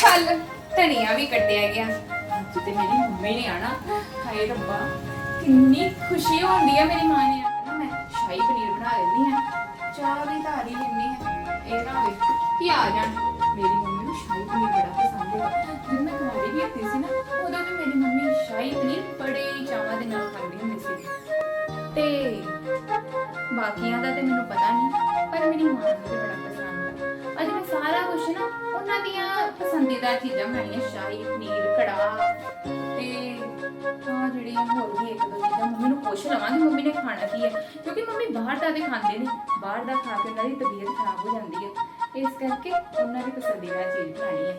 ਚੱਲ, ਧਨੀਆ ਵੀ ਕੱਟਿਆ ਗਿਆ। ਅੱਜ ਤੇ ਮੇਰੀ ਮੰਮੀ ਨੇ ਆਣਾ। ਹਾਏ ਰੱਬਾ, ਕਿੰਨੀ ਖੁਸ਼ੀ ਹੁੰਦੀ ਹੈ ਮੇਰੀ ਮਾਂ ਨੇ ਆਣਾ। ਮੈਂ ਸ਼ਾਹੀ ਪਨੀਰ ਬਣਾ ਲੈਂਦੀ ਆ। ਚਾਹ ਵੀ ਧਾਰ ਹੀ ਆ, ਇਹ ਨਾ ਵੇ ਕਿ ਆ ਜਾਣ ਮੇਰੀ ਮੰਮੀ ਨੂੰ ਸ਼ਾਹੀ ਪਨੀਰ ਬੜਾ ਪਸੰਦ ਹੈ ਜਦੋਂ ਮੈਂ ਕੁਆਰੀ ਵੀ ਹੁੰਦੀ ਸੀ ਨਾ, ਉਦੋਂ ਵੀ ਮੇਰੀ ਮੰਮੀ ਸ਼ਾਹੀ ਪਨੀਰ ਬੜੇ ਚਾਵਾਂ ਦੇ ਨਾਲ ਖਾਂਦੀ ਹੁੰਦੀ ਸੀ। ਤੇ ਬਾਕੀਆਂ ਦਾ ਤੇ ਮੈਨੂੰ ਪਤਾ ਨਹੀਂ, ਪਰ ਮੇਰੀ ਮਾਂ ਨੂੰ ਤੇ ਬੜਾ ਸਾਰਾ ਕੁਝ ਨਾ ਉਹਨਾਂ ਦੀਆਂ ਪਸੰਦੀਦਾ ਚੀਜ਼ਾਂ ਬਣਾਈਆਂ ਸ਼ਾਹੀ ਪਨੀਰ ਕੜਾਹ। ਤੇ ਆ ਜਿਹੜੀਆਂ ਹੋਰ ਵੀ ਇੱਕ ਦੋ ਚੀਜ਼ਾਂ ਮੰਮੀ ਨੂੰ ਪੁੱਛ ਲਵਾਂਗੀ ਮੰਮੀ ਨੇ ਖਾਣਾ ਕੀ ਹੈ? ਕਿਉਂਕਿ ਮੰਮੀ ਬਾਹਰ ਦਾ ਤੇ ਖਾਂਦੇ ਨੇ ਬਾਹਰ ਦਾ ਖਾ ਕੇ ਉਹਨਾਂ ਦੀ ਤਬੀਅਤ ਖਰਾਬ ਹੋ ਜਾਂਦੀ ਹੈ। ਇਸ ਕਰਕੇ ਉਹਨਾਂ ਦੀ ਪਸੰਦੀਦਾ ਚੀਜ਼ ਬਣਾਣੀ ਹੈ।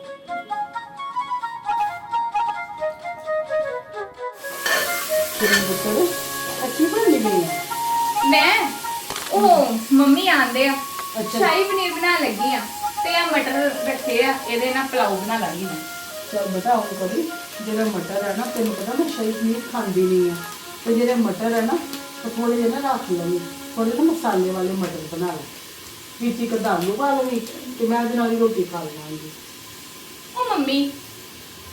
ਕਿਰਨ ਪੁੱਤਰ ਅੱਛੀ ਬਣੀ ਗਈ ਮੈਂ? ਉਹ ਮੰਮੀ ਆਂਦੇ ਆ। ਅੱਛਾ। ਸ਼ਾਹੀ ਪਨੀਰ ਬਣਾਉਣ ਲੱਗੀ ਆ। ਤੇ ਆ ਮਟਰ ਰੱਖੇ ਆ ਇਹਦੇ ਨਾਲ ਪਲਾਉ ਬਣਾ ਲਾਂਗੀ ਮੈਂ। ਚਲ ਬਤਾ ਹੁਣ ਕਰੀ। ਜਿਹੜੇ ਮਟਰ ਹੈ ਨਾ ਤੈਨੂੰ ਪਤਾ ਮੈਂ ਸ਼ਾਹੀ ਪਨੀਰ ਖਾਂਦੀ ਨਹੀਂ ਆ। ਤੇ ਜਿਹੜੇ ਮਟਰ ਹੈ ਨਾ ਉਹ ਥੋੜੇ ਜਿਹੇ ਨਾ ਰੱਖ ਲਵੀ ਥੋੜੇ ਨਾ ਮਸਾਲੇ ਵਾਲੇ ਮਟਰ ਬਣਾ ਲੈ। ਵਿੱਚ ਇੱਕ ਦਾਲੂ ਪਾ ਲਵੀ ਤੇ ਮੈਂ ਇਹਦੇ ਨਾਲ ਹੀ ਰੋਟੀ ਖਾ ਲਵਾਂਗੀ। ਉਹ ਮੰਮੀ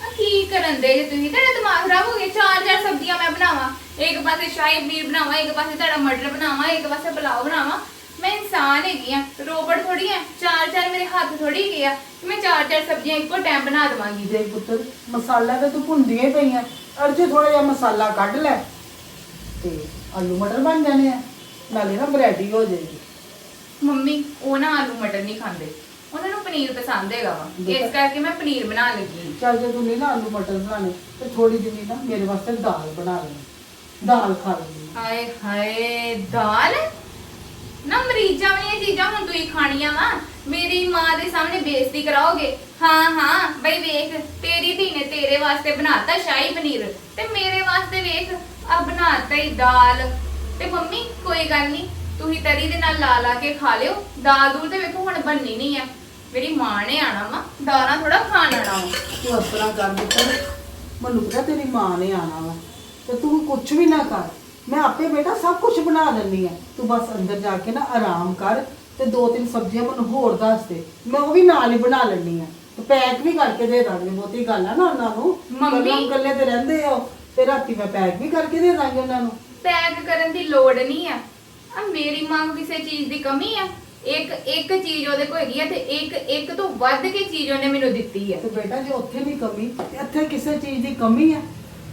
ਆ ਕੀ ਕਰਨ ਦੇ ਜੇ ਤੁਸੀਂ? ਤੁਹਾਡਾ ਦਿਮਾਗ ਖਰਾਬ ਹੋ ਗਿਆ ਚਾਰ ਚਾਰ ਸਬਜ਼ੀਆਂ ਮੈਂ ਬਣਾਵਾਂ। ਇੱਕ ਪਾਸੇ ਸ਼ਾਹੀ ਪਨੀਰ ਬਣਾਵਾਂ ਇੱਕ ਪਾਸੇ ਤੁਹਾਡਾ ਮਟਰ ਬਣਾਵਾਂ ਇੱਕ ਪਾਸੇ ਪੁਲਾਓ ਬਣਾਵਾਂ। ਇਨਸਾਨ ਹੈਗੀ ਆ ਰੋਬਟ ਥੋੜੀ ਆ ਚਾਰ ਚਾਰ ਮੇਰੇ ਹੱਥ ਥੋੜੀ ਹੈਗੇ ਆ ਕਿ ਮੈਂ ਚਾਰ ਚਾਰ ਸਬਜ਼ੀਆਂ ਇੱਕੋ ਟਾਈਮ ਬਣਾ ਦਵਾਂਗੀ। ਦੇ ਪੁੱਤਰ ਮਸਾਲਾ ਤਾਂ ਤੂੰ ਭੁੰਦੀਆਂ ਹੀ ਪਈਆਂ ਅਰਜੇ ਥੋੜਾ ਜਿਹਾ ਮਸਾਲਾ ਕੱਢ ਲੈ ਤੇ ਆਲੂ ਮਟਰ ਬਣ ਜਾਣੇ ਆ ਨਾਲੇ ਨਾ ਵੈਰਾਈਟੀ ਹੋ ਜਾਏਗੀ। ਮੰਮੀ ਉਹ ਨਾ ਆਲੂ ਮਟਰ ਨਹੀਂ ਖਾਂਦੇ ਉਹਨਾਂ ਨੂੰ ਪਨੀਰ ਪਸੰਦ ਹੈਗਾ ਵਾ। ਇਸ ਕਰਕੇ ਮੈਂ ਪਨੀਰ ਬਣਾ ਲੱਗੀ ਚੱਲ ਜੇ ਤੂੰ ਨਹੀਂ ਨਾ ਆਲੂ ਮਟਰ ਬਣਾਣੇ ਤੇ ਥੋੜੀ ਜਿਹੀ ਨਾ ਮੇਰੇ ਵਾਸਤੇ ਦਾਲ ਬਣਾ ਲੈ ਦਾਲ ਖਾ ਲੈਣੀ ਹਾਏ ਹਾਏ ਦਾਲ? ਨਾ ਮਰੀਜ਼ਾਂ ਵਾਲੀਆਂ ਚੀਜ਼ਾਂ ਹੁਣ ਤੁਸੀਂ ਖਾਣੀਆਂ ਵਾ। ਮੇਰੀ ਮਾਂ ਦੇ ਸਾਹਮਣੇ ਬੇਇੱਜ਼ਤੀ ਕਰਾਓਗੇ। ਹਾਂ ਹਾਂ, ਬਈ ਵੇਖ, ਤੇਰੀ ਧੀ ਨੇ ਤੇਰੇ ਵਾਸਤੇ ਬਣਾਤਾ ਸ਼ਾਹੀ ਪਨੀਰ। ਤੇ ਮੇਰੇ ਵਾਸਤੇ ਵੇਖ, ਆ ਬਣਾਤਾ ਹੀ ਦਾਲ। ਤੇ ਮੰਮੀ, ਕੋਈ ਗੱਲ ਨਹੀਂ, ਤੁਸੀਂ ਤਰੀ ਦੇ ਨਾਲ ਲਾ ਲਾ ਕੇ ਖਾ ਲਿਓ। ਦਾਲ ਦੂਲ ਤੇ ਵੇਖੋ, ਹੁਣ ਬਣਨੀ ਨਹੀਂ ਆ। ਮੇਰੀ ਮਾਂ ਨੇ ਆਣਾ ਵਾ, ਦਾਲਾਂ ਥੋੜਾ ਖਾਣ ਆਣਾ ਵਾ। ਤੂੰ ਇਸ ਕਰ ਦਿੱਤਾ। ਮੈਨੂੰ ਪਤਾ ਤੇਰੀ ਮਾਂ ਨੇ ਆਣਾ ਵਾ। ਤੇ ਤੂੰ ਕੁਝ ਵੀ ਨਾ ਕਰ। ਮੈਂ ਆਪੇ ਬੇਟਾ ਸਭ ਕੁਝ ਬਣਾ ਦਿੰਦੀ ਆ ਤੂੰ ਬਸ ਅੰਦਰ ਜਾ ਕੇ ਨਾ ਆਰਾਮ ਕਰ ਤੇ ਦੋ ਤਿੰਨ ਸਬਜ਼ੀਆਂ ਮੈਨੂੰ ਹੋਰ ਦੱਸ ਦੇ। ਮੈਂ ਉਹ ਵੀ ਨਾਲ ਹੀ ਬਣਾ ਲੈਣੀ ਆ ਤੇ ਪੈਕ ਵੀ ਕਰਕੇ ਦੇ ਦਾਂਗੇ ਬਹੁਤੀ ਗੱਲ ਆ ਨਾ ਉਹਨਾਂ ਨੂੰ। ਮੰਮੀ- ਗੱਲਾਂ ਗੱਲੇ ਤੇ ਰਹਿੰਦੇ ਹੋ ਤੇ ਰਾਤੀ ਮੈਂ ਪੈਕ ਵੀ ਕਰਕੇ ਦੇ ਦਾਂਗੇ ਉਹਨਾਂ ਨੂੰ। ਪੈਕ ਕਰਨ ਦੀ ਲੋੜ ਨਹੀਂ ਆ। ਆ ਮੇਰੀ ਮਾਂ ਨੂੰ ਕਿਸੇ ਚੀਜ਼ ਦੀ ਕਮੀ ਆ। ਇੱਕ ਇੱਕ ਚੀਜ਼ ਉਹਦੇ ਕੋਲ ਹੈਗੀ ਆ ਤੇ ਇੱਕ ਇੱਕ ਤੋਂ ਵੱਧ ਕੇ ਚੀਜ਼ ਉਹਨੇ ਮੈਨੂੰ ਦਿੱਤੀ ਆ। ਤੇ ਬੇਟਾ ਜੇ ਉੱਥੇ ਨਹੀਂ ਕਮੀ ਤੇ ਇੱਥੇ ਕਿਸੇ ਚੀਜ਼ ਦੀ ਕਮੀ ਆ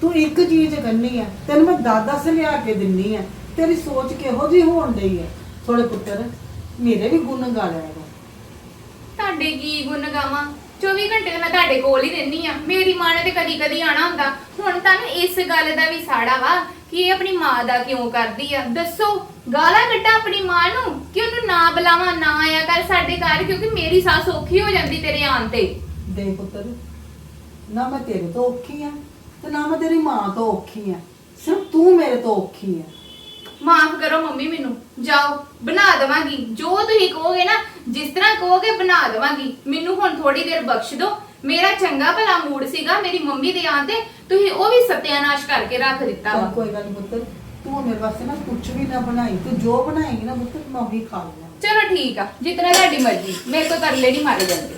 ਤੂੰ ਇੱਕ ਚੀਜ਼ ਕਰਨੀ ਆ ਤੈਨੂੰ ਮੈਂ ਦਾਦਾ ਸੇ ਲਿਆ ਕੇ ਦਿੰਨੀ ਆ ਤੇਰੀ ਸੋਚ ਕਿਹੋ ਜਿਹੀ ਹੋਣ ਡਈ ਆ? ਥੋੜੇ ਪੁੱਤਰ ਮੇਰੇ ਵੀ ਗੁਣ ਗਾ ਲਿਆ ਕਰ। ਤੁਹਾਡੇ ਕੀ ਗੁਣ ਗਾਵਾਂ? 24 ਘੰਟੇ ਤਾਂ ਮੈਂ ਤੁਹਾਡੇ ਕੋਲ ਹੀ ਰਹਿੰਦੀ ਆ। ਮੇਰੀ ਮਾਂ ਨੇ ਤੇ ਕਦੀ ਕਦੀ ਆਣਾ ਹੁੰਦਾ। ਹੁਣ ਤੁਹਾਨੂੰ ਇਸ ਗੱਲ ਦਾ ਵੀ ਸਾੜਾ ਵਾ ਕਿ ਇਹ ਆਪਣੀ ਮਾਂ ਦਾ ਕਿਉਂ ਕਰਦੀ ਆ? ਦੱਸੋ ਗਾਲਾਂ ਕੱਢਾਂ ਆਪਣੀ ਮਾਂ ਨੂੰ? ਕਿ ਉਹਨੂੰ ਨਾ ਬੁਲਾਵਾਂ ਨਾ ਆਇਆ ਕਰ ਸਾਡੇ ਘਰ ਕਿਉਂਕਿ ਮੇਰੀ ਸੱਸ ਔਖੀ ਹੋ ਜਾਂਦੀ ਤੇਰੇ ਆਉਣ ਤੇ। ਦੇ ਪੁੱਤਰ ਨਾ ਮੈਂ ਤੇਰੇ ਤੋਂ ਔਖੀ ਆ। ਤੇ ਨਾ ਮੈਂ ਤੇਰੀ ਮਾਂ ਤੋਂ ਔਖੀ ਆ। ਸਿਰਫ ਤੂੰ ਮੇਰੇ ਤੋਂ ਔਖੀ ਆ। ਮਾਫ ਕਰੋ ਮੰਮੀ ਮੈਨੂੰ। ਜਾਓ ਬਣਾ ਦਵਾਂਗੀ। ਜੋ ਤੁਸੀਂ ਕਹੋਗੇ ਨਾ ਜਿਸ ਤਰ੍ਹਾਂ ਕਹੋਗੇ ਬਣਾ ਦਵਾਂਗੀ। ਮੈਨੂੰ ਹੁਣ ਥੋੜੀ ਦੇਰ ਬਖਸ਼ ਦਿਓ। ਮੇਰਾ ਚੰਗਾ ਭਲਾ ਮੂਡ ਸੀਗਾ ਮੇਰੀ ਮੰਮੀ ਦੇ ਆਉਣ ਤੇ। ਤੁਸੀਂ ਉਹ ਵੀ ਸਤਿਆਨਾਸ਼ ਕਰਕੇ ਰੱਖ ਦਿੱਤਾ ਚੱਲ ਵਾ ਕੋਈ ਗੱਲ ਨੀ ਪੁੱਤਰ ਤੂੰ ਮੇਰੇ ਵਾਸਤੇ ਨਾ ਕੁਝ ਵੀ ਨਾ ਬਣਾਈ। ਤੂੰ ਜੋ ਬਣਾਏਂਗੀ ਨਾ ਪੁੱਤਰ ਮੈਂ ਉਹੀ ਖਾ ਲਵਾਂ ਚਲੋ ਠੀਕ ਆ। ਜਿਤਨਾ ਤੁਹਾਡੀ ਮਰਜ਼ੀ। ਮੇਰੇ ਤੋਂ ਤਰਲੇ ਨਹੀਂ ਮਾਰੇ ਜਾਂਦੇ।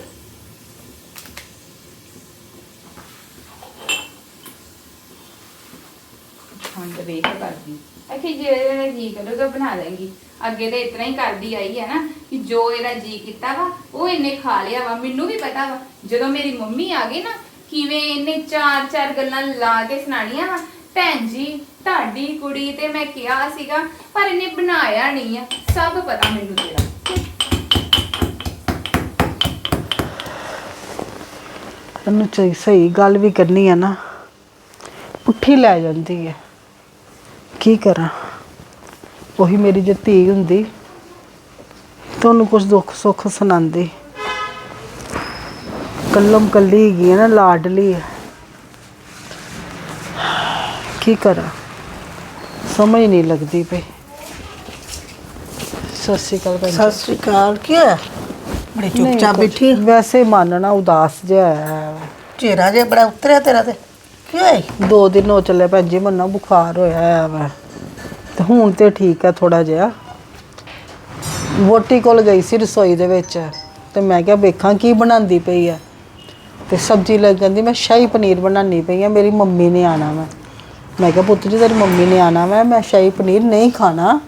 ਹੁਣ ਤਾਂ ਵੇਖ ਕਰਦੀ। ਅਖੇ ਜਿਹੜਾ ਜੀ ਕਰੂਗਾ, ਬਣਾ ਲੈਂਗੀ ਅੱਗੇ ਤਾਂ ਇਤਨਾ ਹੀ ਕਰਦੀ ਆਈ ਹੈ ਨਾ ਕਿ ਜੋ ਇਹਦਾ ਜੀ ਕੀਤਾ ਵਾ, ਉਹ ਇਹਨੇ ਖਾ ਲਿਆ ਵਾ। ਮੈਨੂੰ ਵੀ ਪਤਾ ਵਾ, ਜਦੋਂ ਮੇਰੀ ਮੰਮੀ ਆ ਗਈ ਨਾ, ਕਿਵੇਂ ਇਹਨੇ ਚਾਰ ਚਾਰ ਗੱਲਾਂ ਲਾ ਕੇ ਸੁਣਾਣੀਆਂ ਵਾ। ਭੈਣ ਜੀ, ਤੁਹਾਡੀ ਕੁੜੀ ਤੇ ਮੈਂ ਕਿਹਾ ਸੀਗਾ, ਪਰ ਇਹਨੇ ਬਣਾਇਆ ਨਹੀਂ ਆ। ਸਭ ਪਤਾ ਮੈਨੂੰ ਤੇਰਾ। ਤੈਨੂੰ ਸਹੀ ਗੱਲ ਵੀ ਕਰਨੀ ਆ ਨਾ। ਪੁੱਠੀ ਲੈ ਜਾਂਦੀ ਹੈ ਕੀ ਕਰਾਂ? ਉਹੀ ਮੇਰੀ ਜੇ ਧੀ ਹੁੰਦੀ ਤੁਹਾਨੂੰ ਕੁਝ ਦੁੱਖ ਸੁੱਖ ਸੁਣਾਉਂਦੀ। ਕੱਲਮ ਕੱਲੀ ਹੈਗੀ ਹੈ ਨਾ ਲਾਡਲੀ ਹੈ ਕੀ ਕਰਾਂ? ਸਮਝ ਨਹੀਂ ਲੱਗਦੀ ਪਈ। ਸਤਿ ਸ਼੍ਰੀ ਅਕਾਲ ਭੈਣ ਜੀ। ਸਤਿ ਸ੍ਰੀ ਅਕਾਲ ਕੀ ਹੋਇਆ? ਬੜੀ ਨਹੀਂ, ਚੁੱਪਚਾਪ ਕੁਛ- ਬੈਠੀ ਵੈਸੇ ਮਨ ਨਾ ਉਦਾਸ ਜਿਹਾ ਹੈ ਚਿਹਰਾ ਜਿਹਾ ਬੜਾ ਉਤਰਿਆ ਤੇਰਾ ਤੇ। ਕੀ ਹੋਇਆ ਦੋ ਦਿਨ ਹੋ ਚੱਲੇ ਭੈਣ ਜੀ, ਮੈਨੂੰ ਨਾ ਬੁਖਾਰ ਹੋਇਆ ਆ ਵਾ। ਤੇ ਹੁਣ ਤੇ ਠੀਕ ਹੈ ਥੋੜਾ ਜਿਹਾ। ਵੋਟੀ ਕੋਲ ਗਈ ਸੀ ਰਸੋਈ ਦੇ ਵਿੱਚ, ਤੇ ਮੈਂ ਕਿਹਾ ਵੇਖਾਂ ਕੀ ਬਣਾਉਂਦੀ ਪਈ ਹੈ ਤੇ ਸਬਜ਼ੀ ਲੱਗ ਜਾਂਦੀ ਮੈਂ ਸ਼ਾਹੀ ਪਨੀਰ ਬਣਾਉਣੀ ਪਈ ਆ, ਮੇਰੀ ਮੰਮੀ ਨੇ ਆਣਾ ਵਾ। ਮੈਂ ਕਿਹਾ, ਪੁੱਤ ਜੀ, ਤੇਰੀ ਮੰਮੀ ਨੇ ਆਣਾ ਵਾ, ਮੈਂ ਸ਼ਾਹੀ ਪਨੀਰ ਨਹੀਂ ਖਾਣਾ।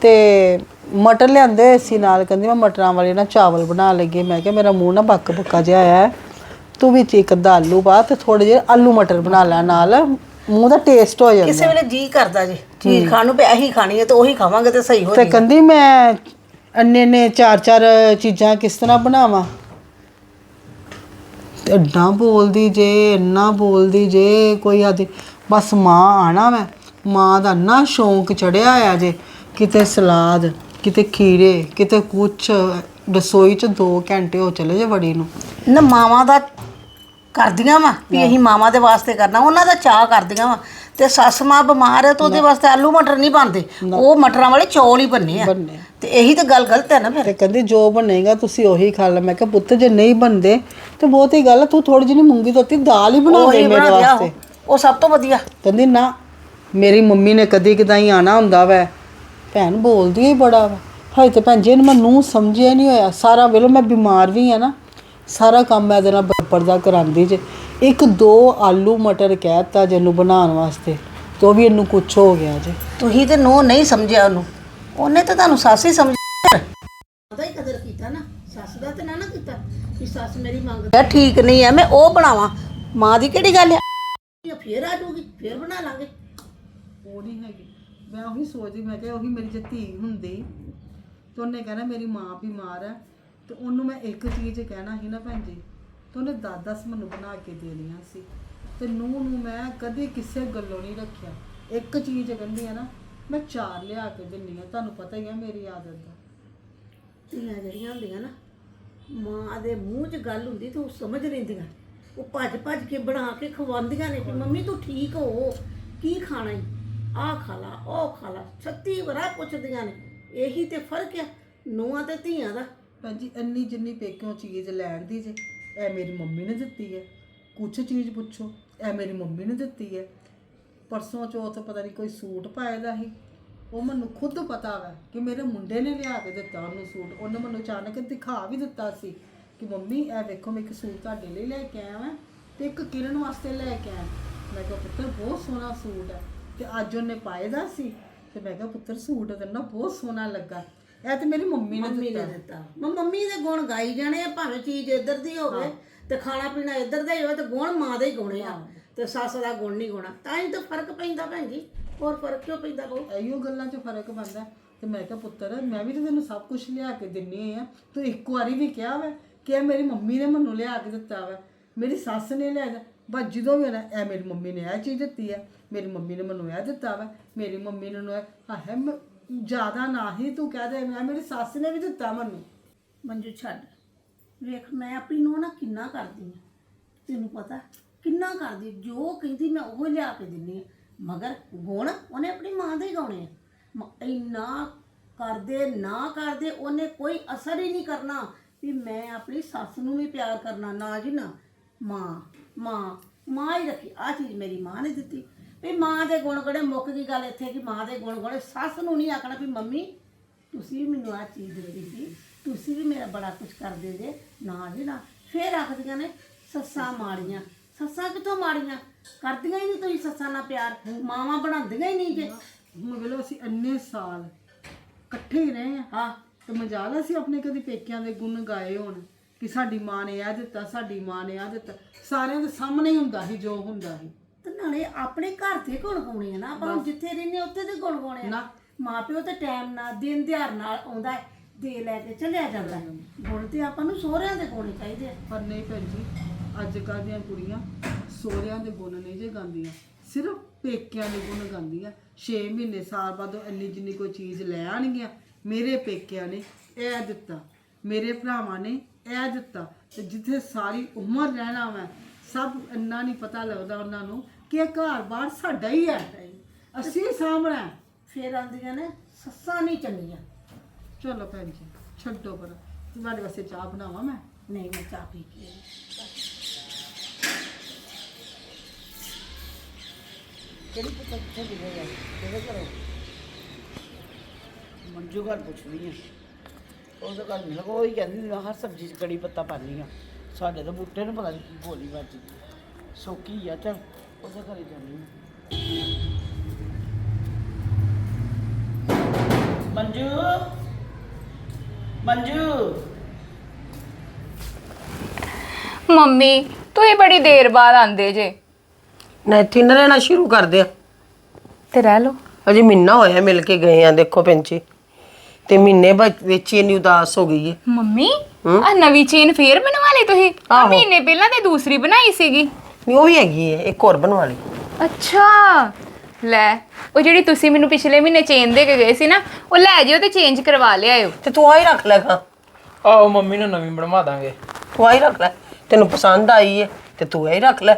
ਤੇ ਮਟਰ ਲਿਆਂਦੇ ਹੋਏ ਸੀ ਨਾਲ, ਕਹਿੰਦੀ ਮੈਂ ਮਟਰਾਂ ਵਾਲੇ ਨਾ ਚਾਵਲ ਬਣਾ ਲੱਗੀ ਮੈਂ ਕਿਹਾ, ਮੇਰਾ ਮੂੰਹ ਨਾ ਬੱਕ ਬੱਕਾ ਜਿਹਾ ਆਇਆ। ਹੈ। ਤੂੰ ਵਿੱਚ ਇੱਕ ਅੱਧਾ ਆਲੂ ਪਾ ਤੇ ਥੋੜੇ ਜਿਹੇ ਆਲੂ ਮਟਰ ਬਣਾ ਲੈ ਨਾਲ ਮੂੰਹ ਦਾ ਟੇਸਟ ਹੋ ਜਾਂਦਾ। ਕਿਸੇ ਵੇਲੇ ਜੀ ਕਰਦਾ ਜੀ ਚੀਜ਼ ਖਾਣ ਨੂੰ ਪਿਆ ਇਹੀ ਖਾਣੀ ਹੈ ਤੇ ਉਹੀ ਖਾਵਾਂਗੇ ਤੇ ਸਹੀ ਹੋ ਤੇ ਜਾਏਗਾ। ਕਹਿੰਦੀ ਮੈਂ ਅੰਨੇ ਨੇ ਚਾਰ ਚਾਰ ਚੀਜ਼ਾਂ ਕਿਸ ਤਰ੍ਹਾਂ ਬਣਾਵਾਂ? ਤੇ ਏਦਾਂ ਬੋਲਦੀ ਜੇ ਇੰਨਾ ਬੋਲਦੀ ਜੇ ਕੋਈ ਆਦੀ ਬਸ ਮਾਂ ਆਣਾ ਮੈਂ ਮਾਂ ਦਾ ਨਾ ਸ਼ੌਂਕ ਚੜਿਆ ਆ ਜੇ ਕਿਤੇ ਸਲਾਦ ਕਿਤੇ ਖੀਰੇ ਕਿਤੇ ਕੁਛ ਰਸੋਈ ਚ 2 ਘੰਟੇ ਹੋ ਚਲੇ ਜੇ ਵੜੀ ਨੂੰ। ਨਾ ਮਾਵਾਂ ਦਾ ਕਰਦੀਆਂ ਵਾ ਵੀ ਅਸੀਂ ਮਾਵਾਂ ਦੇ ਵਾਸਤੇ ਕਰਨਾ ਉਹਨਾਂ ਦਾ ਚਾਹ ਕਰਦੀਆਂ ਵਾ। ਤੇ ਸੱਸ ਮਾਂ ਬਿਮਾਰ ਹੈ ਤਾਂ ਉਹਦੇ ਵਾਸਤੇ ਆਲੂ ਮਟਰ ਨਹੀਂ ਬਣਦੇ। ਉਹ ਮਟਰਾਂ ਵਾਲੇ ਚੌਲ ਹੀ ਬੰਨੇ ਆ। ਤੇ ਇਹੀ ਤਾਂ ਗੱਲ ਗਲਤ ਹੈ ਨਾ ਫਿਰ। ਤੇ ਕਹਿੰਦੀ ਜੋ ਬਣੇਗਾ ਤੁਸੀਂ ਉਹੀ ਖਾ ਲੈ। ਮੈਂ ਕਿਹਾ ਪੁੱਤ ਜੇ ਨਹੀਂ ਬਣਦੇ ਤੇ ਬਹੁਤ ਹੀ ਗੱਲ ਆ, ਤੂੰ ਥੋੜੀ ਜਿਹੀ ਮੂੰਗੀ ਧੋਤੀ ਦਾਲ ਹੀ ਬਣਾ ਦੇ ਉਹੀ ਮੇਰੇ ਬਣਾ ਦਿਆ ਵਾਸਤੇ। ਉਹ। ਉਹ ਸਭ ਤੋਂ ਵਧੀਆ। ਕਹਿੰਦੀ ਨਾ ਮੇਰੀ ਮੰਮੀ ਨੇ ਕਦੀ ਕਦਾਈ ਆਣਾ ਹੁੰਦਾ ਵੈ। ਭੈਣ ਬੋਲਦੀ ਹੀ ਬੜਾ ਵਾ। ਹਾਏ ਤੇ ਭੈਣ ਜੀ ਇਹਨੂੰ ਮੈਨੂੰ ਸਮਝਿਆ ਨਹੀਂ ਹੋਇਆ ਸਾਰਾ ਵੇਲੇ ਮੈਂ ਬਿਮਾਰ ਵੀ ਆ ਨਾ। ਸਾਰਾ ਕੰਮ ਮੈਂ ਇਹਦੇ ਨਾਲ ਬਰਾਬਰ ਦਾ ਕਰਾਂਦੀ ਜੇ। ਇੱਕ ਦੋ ਆਲੂ ਮਟਰ ਕਹਿਤਾ ਜਿਹਨੂੰ ਬਣਾਉਣ ਵਾਸਤੇ ਤੇ ਵੀ ਇਹਨੂੰ ਕੁਛ ਹੋ ਗਿਆ ਜੇ। ਤੁਸੀਂ ਤੇ ਨੋ ਨਹੀਂ ਸਮਝਿਆ ਉਹਨੂੰ। ਉਹਨੇ ਤਾਂ ਤੁਹਾਨੂੰ ਸੱਸ ਹੀ ਸਮਝਿਆ ਉਹਦਾ ਹੀ ਕਦਰ ਕੀਤਾ ਨਾ। ਸੱਸ ਦਾ ਤੇ ਨਾ ਨਾ ਕੀਤਾ ਕਿ ਸੱਸ ਮੇਰੀ ਮੰਗਦਾ ਠੀਕ ਨਹੀਂ ਹੈ ਮੈਂ ਉਹ ਬਣਾਵਾਂ। ਮਾਂ ਦੀ ਕਿਹੜੀ ਗੱਲ ਹੈ ਫੇਰ ਆ ਜਾਊਗੀ ਫੇਰ ਬਣਾ ਲਾਂਗੇ। ਉਹ ਨਹੀਂ ਹੈਗੀ। ਮੈਂ ਉਹੀ ਸੋਚਦੀ ਮੈਂ ਕਿਹਾ ਉਹੀ ਮੇਰੀ ਜੇ ਧੀ ਹੁੰਦੀ ਤੇ ਉਹਨੇ ਕਹਿਣਾ ਮੇਰੀ ਮਾਂ ਬਿਮਾਰ ਹੈ ਤੇ ਉਹਨੂੰ ਮੈਂ ਇੱਕ ਚੀਜ਼ ਕਹਿਣਾ ਸੀ ਨਾ ਭੈਣ ਜੀ ਤੇ ਉਹਨੇ ਦਸ ਦਸ ਮੈਨੂੰ ਬਣਾ ਕੇ ਦੇਣੀਆਂ ਸੀ। ਤੇ ਨੂੰ ਨੂੰ ਮੈਂ ਕਦੇ ਕਿਸੇ ਗੱਲੋਂ ਨਹੀਂ ਰੱਖਿਆ। ਇੱਕ ਚੀਜ਼ ਕਹਿੰਦੀ ਆ ਨਾ ਮੈਂ ਚਾਰ ਲਿਆ ਕੇ ਦਿੰਨੀ ਆ ਤੁਹਾਨੂੰ ਪਤਾ ਹੀ ਆ ਮੇਰੀ ਆਦਤ ਦਾ। ਧੀਆਂ ਜਿਹੜੀਆਂ ਹੁੰਦੀਆਂ ਨਾ ਮਾਂ ਦੇ ਮੂੰਹ 'ਚ ਗੱਲ ਹੁੰਦੀ ਤੇ ਉਹ ਸਮਝ ਲੈਂਦੀਆਂ। ਉਹ ਭੱਜ ਭੱਜ ਕੇ ਬਣਾ ਕੇ ਖਵਾਉਂਦੀਆਂ ਨੇ ਕਿ ਮੰਮੀ ਤੂੰ ਠੀਕ ਹੋ ਕੀ ਖਾਣਾ ਈ? ਆਹ ਖਾ ਲਾ ਉਹ ਖਾ ਲਾ ਛੱਤੀ ਵਰਾ ਪੁੱਛਦੀਆਂ ਨੇ। ਇਹੀ ਤੇ ਫ਼ਰਕ ਆ ਨੂੰਹਾਂ ਤੇ ਧੀਆਂ ਦਾ। ਭੈਣ ਜੀ ਇੰਨੀ ਜਿੰਨੀ ਪੇਕਿਓਂ ਚੀਜ਼ ਲੈਣ ਦੀ ਜੇ। ਇਹ ਮੇਰੀ ਮੰਮੀ ਨੇ ਦਿੱਤੀ ਹੈ ਕੁਛ ਚੀਜ਼ ਪੁੱਛੋ ਇਹ ਮੇਰੀ ਮੰਮੀ ਨੇ ਦਿੱਤੀ ਹੈ ਪਰਸੋਂ ਚੌਥ ਪਤਾ ਨਹੀਂ ਕੋਈ ਸੂਟ ਪਾਇਆ ਦਾ ਸੀ। ਉਹ ਮੈਨੂੰ ਖੁਦ ਪਤਾ ਵਾ ਕਿ ਮੇਰੇ ਮੁੰਡੇ ਨੇ ਲਿਆ ਕੇ ਦਿੱਤਾ ਉਹਨੂੰ ਸੂਟ। ਉਹਨੇ ਮੈਨੂੰ ਅਚਾਨਕ ਦਿਖਾ ਵੀ ਦਿੱਤਾ ਸੀ ਕਿ ਮੰਮੀ ਇਹ ਵੇਖੋ ਮੈਂ ਇੱਕ ਸੂਟ ਤੁਹਾਡੇ ਲਈ ਲੈ ਕੇ ਆਇਆ ਵਾਂ ਤੇ ਇੱਕ ਕਿਰਨ ਵਾਸਤੇ ਲੈ ਕੇ ਆਇਆ। ਮੈਂ ਕਿਹਾ, ਪੁੱਤਰ, ਬਹੁਤ ਸੋਹਣਾ ਸੂਟ ਹੈ ਤੇ ਅੱਜ ਉਹਨੇ ਪਾਏ ਦਾ ਸੀ ਤੇ ਮੈਂ ਕਿਹਾ, ਪੁੱਤਰ, ਸੂਟ ਤੇ ਬਹੁਤ ਸੋਹਣਾ ਲੱਗਾ। ਇਹ ਤੇ ਮੇਰੀ ਮੰਮੀ ਨੇ ਮੰਮੀ ਨੇ ਦਿੱਤਾ। ਦਿੱਤਾ। ਮ- ਮੰਮੀ ਦੇ ਗੁਣ ਗਾਈ ਜਾਣੇ ਆ ਭਾਵੇਂ ਚੀਜ਼ ਇੱਧਰ ਦੀ ਹੋਵੇ ਤੇ ਖਾਣਾ ਪੀਣਾ ਇੱਧਰ ਦਾ ਹੀ ਹੋਵੇ ਤੇ ਗੁਣ ਮਾਂ ਦੇ ਹੀ ਗਾਉਣੇ ਆ। ਤੇ ਸੱਸ ਦਾ ਗੁਣ ਨਹੀਂ ਗਾਉਣਾ ਤਾਂ ਹੀ ਤਾਂ ਫ਼ਰਕ ਪੈਂਦਾ ਭੈਣ ਜੀ। ਹੋਰ ਫ਼ਰਕ ਕਿਉਂ ਪੈਂਦਾ ਬਹੁ? ਇਹੋ ਗੱਲਾਂ 'ਚ ਫ਼ਰਕ ਪੈਂਦਾ। ਤੇ ਮੈਂ ਕਿਹਾ ਪੁੱਤਰ ਮੈਂ ਵੀ ਤਾਂ ਤੈਨੂੰ ਸਭ ਕੁਝ ਲਿਆ ਕੇ ਦਿੰਨੀ ਆ। ਤੂੰ ਇੱਕ ਵਾਰੀ ਵੀ ਕਿਹਾ ਵਾ ਕਿ ਇਹ ਮੇਰੀ ਮੰਮੀ ਨੇ ਮੈਨੂੰ ਲਿਆ ਕੇ ਦਿੱਤਾ ਵਾ। ਮੇਰੀ ਸੱਸ ਨੇ ਲਿਆ ਦਿੱਤਾ ਬਸ ਜਦੋਂ ਵੀ ਨਾ ਇਹ ਮੇਰੀ ਮੰਮੀ ਨੇ ਇਹ ਚੀਜ਼ ਦਿੱਤੀ ਹੈ ਮੇਰੀ ਮੰਮੀ ਨੇ ਮੈਨੂੰ ਇਹ ਦਿੱਤਾ ਵਾ। ਮੇਰੀ ਮੰਮੀ ਨੇ ਨੂੰ ਇਹ ਹੈ ਜ਼ਿਆਦਾ ਨਾ ਹੀ ਤੂੰ ਕਹਿ ਦੇ, ਮੈਂ ਮੇਰੀ ਸੱਸ ਨੇ ਵੀ ਦਿੱਤਾ ਮੈਨੂੰ। ਮੰਜੂ, ਛੱਡ। ਵੇਖ, ਮੈਂ ਆਪਣੀ ਨੂੰ ਨਾ ਕਿੰਨਾ ਕਰਦੀ ਆ ਤੈਨੂੰ ਪਤਾ, ਕਿੰਨਾ ਕਰਦੀ ਜੋ ਕਹਿੰਦੀ ਮੈਂ ਉਹ ਲਿਆ ਕੇ ਦਿੰਨੀ ਆ ਮਗਰ ਗੁਣ ਉਹਨੇ ਆਪਣੀ ਮਾਂ ਦੇ ਹੀ ਗਾਉਣੇ ਆ ਮ- ਇੰਨਾ ਕਰਦੇ, ਨਾ ਕਰਦੇ ਉਹਨੇ ਕੋਈ ਅਸਰ ਹੀ ਨਹੀਂ ਕਰਨਾ ਵੀ ਮੈਂ ਆਪਣੀ ਸੱਸ ਨੂੰ ਵੀ ਪਿਆਰ ਕਰਨਾ, ਨਾ ਜੀ ਨਾ। ਮਾਂ ਮਾਂ ਮਾਂ ਹੀ ਰੱਖੀ। ਆ ਚੀਜ਼ ਮੇਰੀ ਮਾਂ ਨੇ ਦਿੱਤੀ। ਵੀ ਮਾਂ ਦੇ ਗੁਣ ਗੜੇ ਮੁੱਕ ਗਈ ਗੱਲ ਇੱਥੇ ਕਿ ਮਾਂ ਦੇ ਗੁਣ ਗੜੇ ਸੱਸ ਨੂੰ ਨਹੀਂ ਆਖਣਾ ਵੀ ਮੰਮੀ ਤੁਸੀਂ ਵੀ ਮੈਨੂੰ ਆ ਚੀਜ਼ ਦਿੱਤੀ ਸੀ ਤੁਸੀਂ ਵੀ ਮੇਰਾ ਬੜਾ ਕੁਝ ਕਰਦੇ ਜੇ ਨਾ ਜੀ ਨਾ। ਫੇਰ ਆਖਦੀਆਂ ਨੇ ਸੱਸਾਂ ਮਾੜੀਆਂ। ਸੱਸਾਂ ਕਿੱਥੋਂ ਮਾੜੀਆਂ? ਕਰਦੀਆਂ ਹੀ ਨਹੀਂ ਤੁਸੀਂ ਸੱਸਾਂ ਨਾਲ ਪਿਆਰ। ਮਾਵਾਂ ਬਣਾਉਂਦੀਆਂ ਹੀ ਨਹੀਂ ਜੇ। ਵੇਲੋ ਅਸੀਂ ਇੰਨੇ ਸਾਲ ਇਕੱਠੇ ਹੀ ਰਹੇ ਆ ਹਾਂ। ਤੇ ਮਜਾਲ ਅਸੀਂ ਆਪਣੇ ਕਦੀ ਪੇਕਿਆਂ ਦੇ ਗੁਣ ਗਾਏ ਹੋਣ ਕਿ ਸਾਡੀ ਮਾਂ ਨੇ ਇਹ ਦਿੱਤਾ ਸਾਡੀ ਮਾਂ ਨੇ ਇਹ ਦਿੱਤਾ। ਸਾਰਿਆਂ ਦੇ ਸਾਹਮਣੇ ਹੀ ਹੁੰਦਾ ਸੀ ਜੋ ਹੁੰਦਾ ਸੀ। ਤੇ ਨਾਲੇ ਆਪਣੇ ਘਰ ਦੇ ਗੁਣ ਗਾਉਣੇ ਆ ਨਾ ਆਪਾਂ ਹੁਣ ਜਿੱਥੇ ਰਹਿੰਦੇ ਉੱਥੇ ਦੇ ਗੁਣ ਗਾਉਣੇ ਆ। ਨਾ। ਮਾਂ ਪਿਓ ਤੇ ਟਾਈਮ ਨਾਲ ਦਿਨ ਦਿਹਾੜ ਨਾਲ ਆਉਂਦਾ ਹੈ, ਦੇ ਲੈ ਕੇ ਚੱਲਿਆ ਜਾਂਦਾ ਹੈ। ਗੁਣ ਤੇ ਆਪਾਂ ਨੂੰ ਸਹੁਰਿਆਂ ਦੇ ਗਾਉਣੇ ਚਾਹੀਦੇ ਆ। ਪਰ ਨਹੀਂ ਭੈਣ ਜੀ ਅੱਜ ਕੱਲ੍ਹ ਦੀਆਂ ਕੁੜੀਆਂ ਸੋਹਰਿਆਂ ਦੇ ਗੁਣ ਨਹੀਂ ਜੇ ਗਾਉਂਦੀਆਂ ਸਿਰਫ ਪੇਕਿਆਂ ਦੇ ਗੁਣ ਗਾਉਂਦੀਆਂ। 6 ਮਹੀਨੇ ਸਾਲ ਬਾਅਦ ਉਹ ਇੰਨੀ ਜਿੰਨੀ ਕੋਈ ਚੀਜ਼ ਲੈ ਆਣਗੀਆਂ ਮੇਰੇ ਪੇਕਿਆਂ ਨੇ ਇਹ ਦਿੱਤਾ ਮੇਰੇ ਭਰਾਵਾਂ ਨੇ ਇਹ ਦਿੱਤਾ। ਤੇ ਜਿੱਥੇ ਸਾਰੀ ਉਮਰ ਰਹਿਣਾ ਮੈਂ ਸਭ ਇੰਨਾ ਨਹੀਂ ਪਤਾ ਲੱਗਦਾ ਉਹਨਾਂ ਨੂੰ ਕਿ ਇਹ ਘਰ-ਬਾਰ ਸਾਡਾ ਹੀ ਹੈ। ਅਸੀਂ ਹੈ। ਫੇਰ ਆਂਦੀਆਂ ਨੇ ਸੱਸਾਂ ਨਹੀਂ ਚੰਗੀਆਂ। ਚਲੋ ਭੈਣ ਜੀ ਛੱਡੋ ਪਰ ਤੁਹਾਡੇ ਵਾਸਤੇ ਚਾਹ ਬਣਾਵਾਂ ਮੈਂ? ਨਹੀਂ ਮੈਂ ਚਾਹ ਪੀ ਕੇ। ਕਿਹੜੀ ਪੁੱਤ ਕਿੱਥੇ ਦਿਖੇਗਾ ਕਿਹਦੇ ਘਰੋਂ? ਮੰਜੂ ਘਰ ਪੁੱਛਣੀ ਆ। ਉਹਦੇ ਘਰ ਮਿਲ ਉਹ ਹੀ ਕਹਿੰਦੀ ਮੈਂ ਹਰ ਸਬਜ਼ੀ 'ਚ ਕੜੀ ਪੱਤਾ ਪਾਉਂਦੀ ਆ। ਸਾਡੇ ਤਾਂ ਬੁੱਟੇ ਨੂੰ ਪਤਾ ਨਹੀਂ ਕੀ ਗੋਲੀ ਵੱਜ ਸੋਕੀ ਆ ਚੱਲ। ਉਹਦੇ ਘਰੇ ਜਾਣੀ ਮੰਜੂ? ਮੰਜੂ? ਮੰਮੀ ਤੁਸੀਂ ਬੜੀ ਦੇਰ ਬਾਅਦ ਆਂਦੇ ਜੇ। ਨਾ ਇੱਥੇ ਨਾ ਰਹਿਣਾ ਸ਼ੁਰੂ ਕਰ ਦਿਆ ਤੇ ਰਹਿ ਲੋ ਅਜੇ ਮਹੀਨਾ ਹੋਇਆ ਮਿਲ ਕੇ ਗਏ ਆ ਦੇਖੋ ਪੈਂਚੀ। ਤੇ ਮਹੀਨੇ ਬਾਅਦ ਵਿੱਚ ਹੀ ਇੰਨੀ ਉਦਾਸ ਹੋ ਗਈ ਹੈ ਮੰਮੀ ਆ ਨਵੀਂ ਚੇਨ ਫੇਰ ਬਣਵਾ ਲਈ ਤੁਸੀਂ? ਆਹੋ। ਮਹੀਨੇ ਪਹਿਲਾਂ ਤੇ ਦੂਸਰੀ ਬਣਾਈ ਸੀਗੀ। ਨਹੀਂ ਉਹ ਵੀ ਹੈਗੀ ਹੈ ਇੱਕ ਹੋਰ ਬਣਵਾ ਲਈ। ਅੱਛਾ ਲੈ ਉਹ ਜਿਹੜੀ ਤੁਸੀਂ ਮੈਨੂੰ ਪਿਛਲੇ ਮਹੀਨੇ ਚੇਨ ਦੇ ਕੇ ਗਏ ਸੀ ਨਾ ਉਹ ਲੈ ਜਿਓ ਤੇ ਚੇਂਜ ਕਰਵਾ ਲਿਆਇਓ ਤੇ ਤੂੰ ਆਹੀ ਰੱਖ ਲੈ ਖਾਂ। ਆਓ ਮੰਮੀ ਨੂੰ ਨਵੀਂ ਬਣਵਾ ਦਾਂਗੇ। ਤੂੰ ਆਹੀ ਰੱਖ ਲੈ ਤੈਨੂੰ ਪਸੰਦ ਆਈ ਹੈ ਤੇ ਤੂੰ ਆਹੀ ਰੱਖ ਲੈ।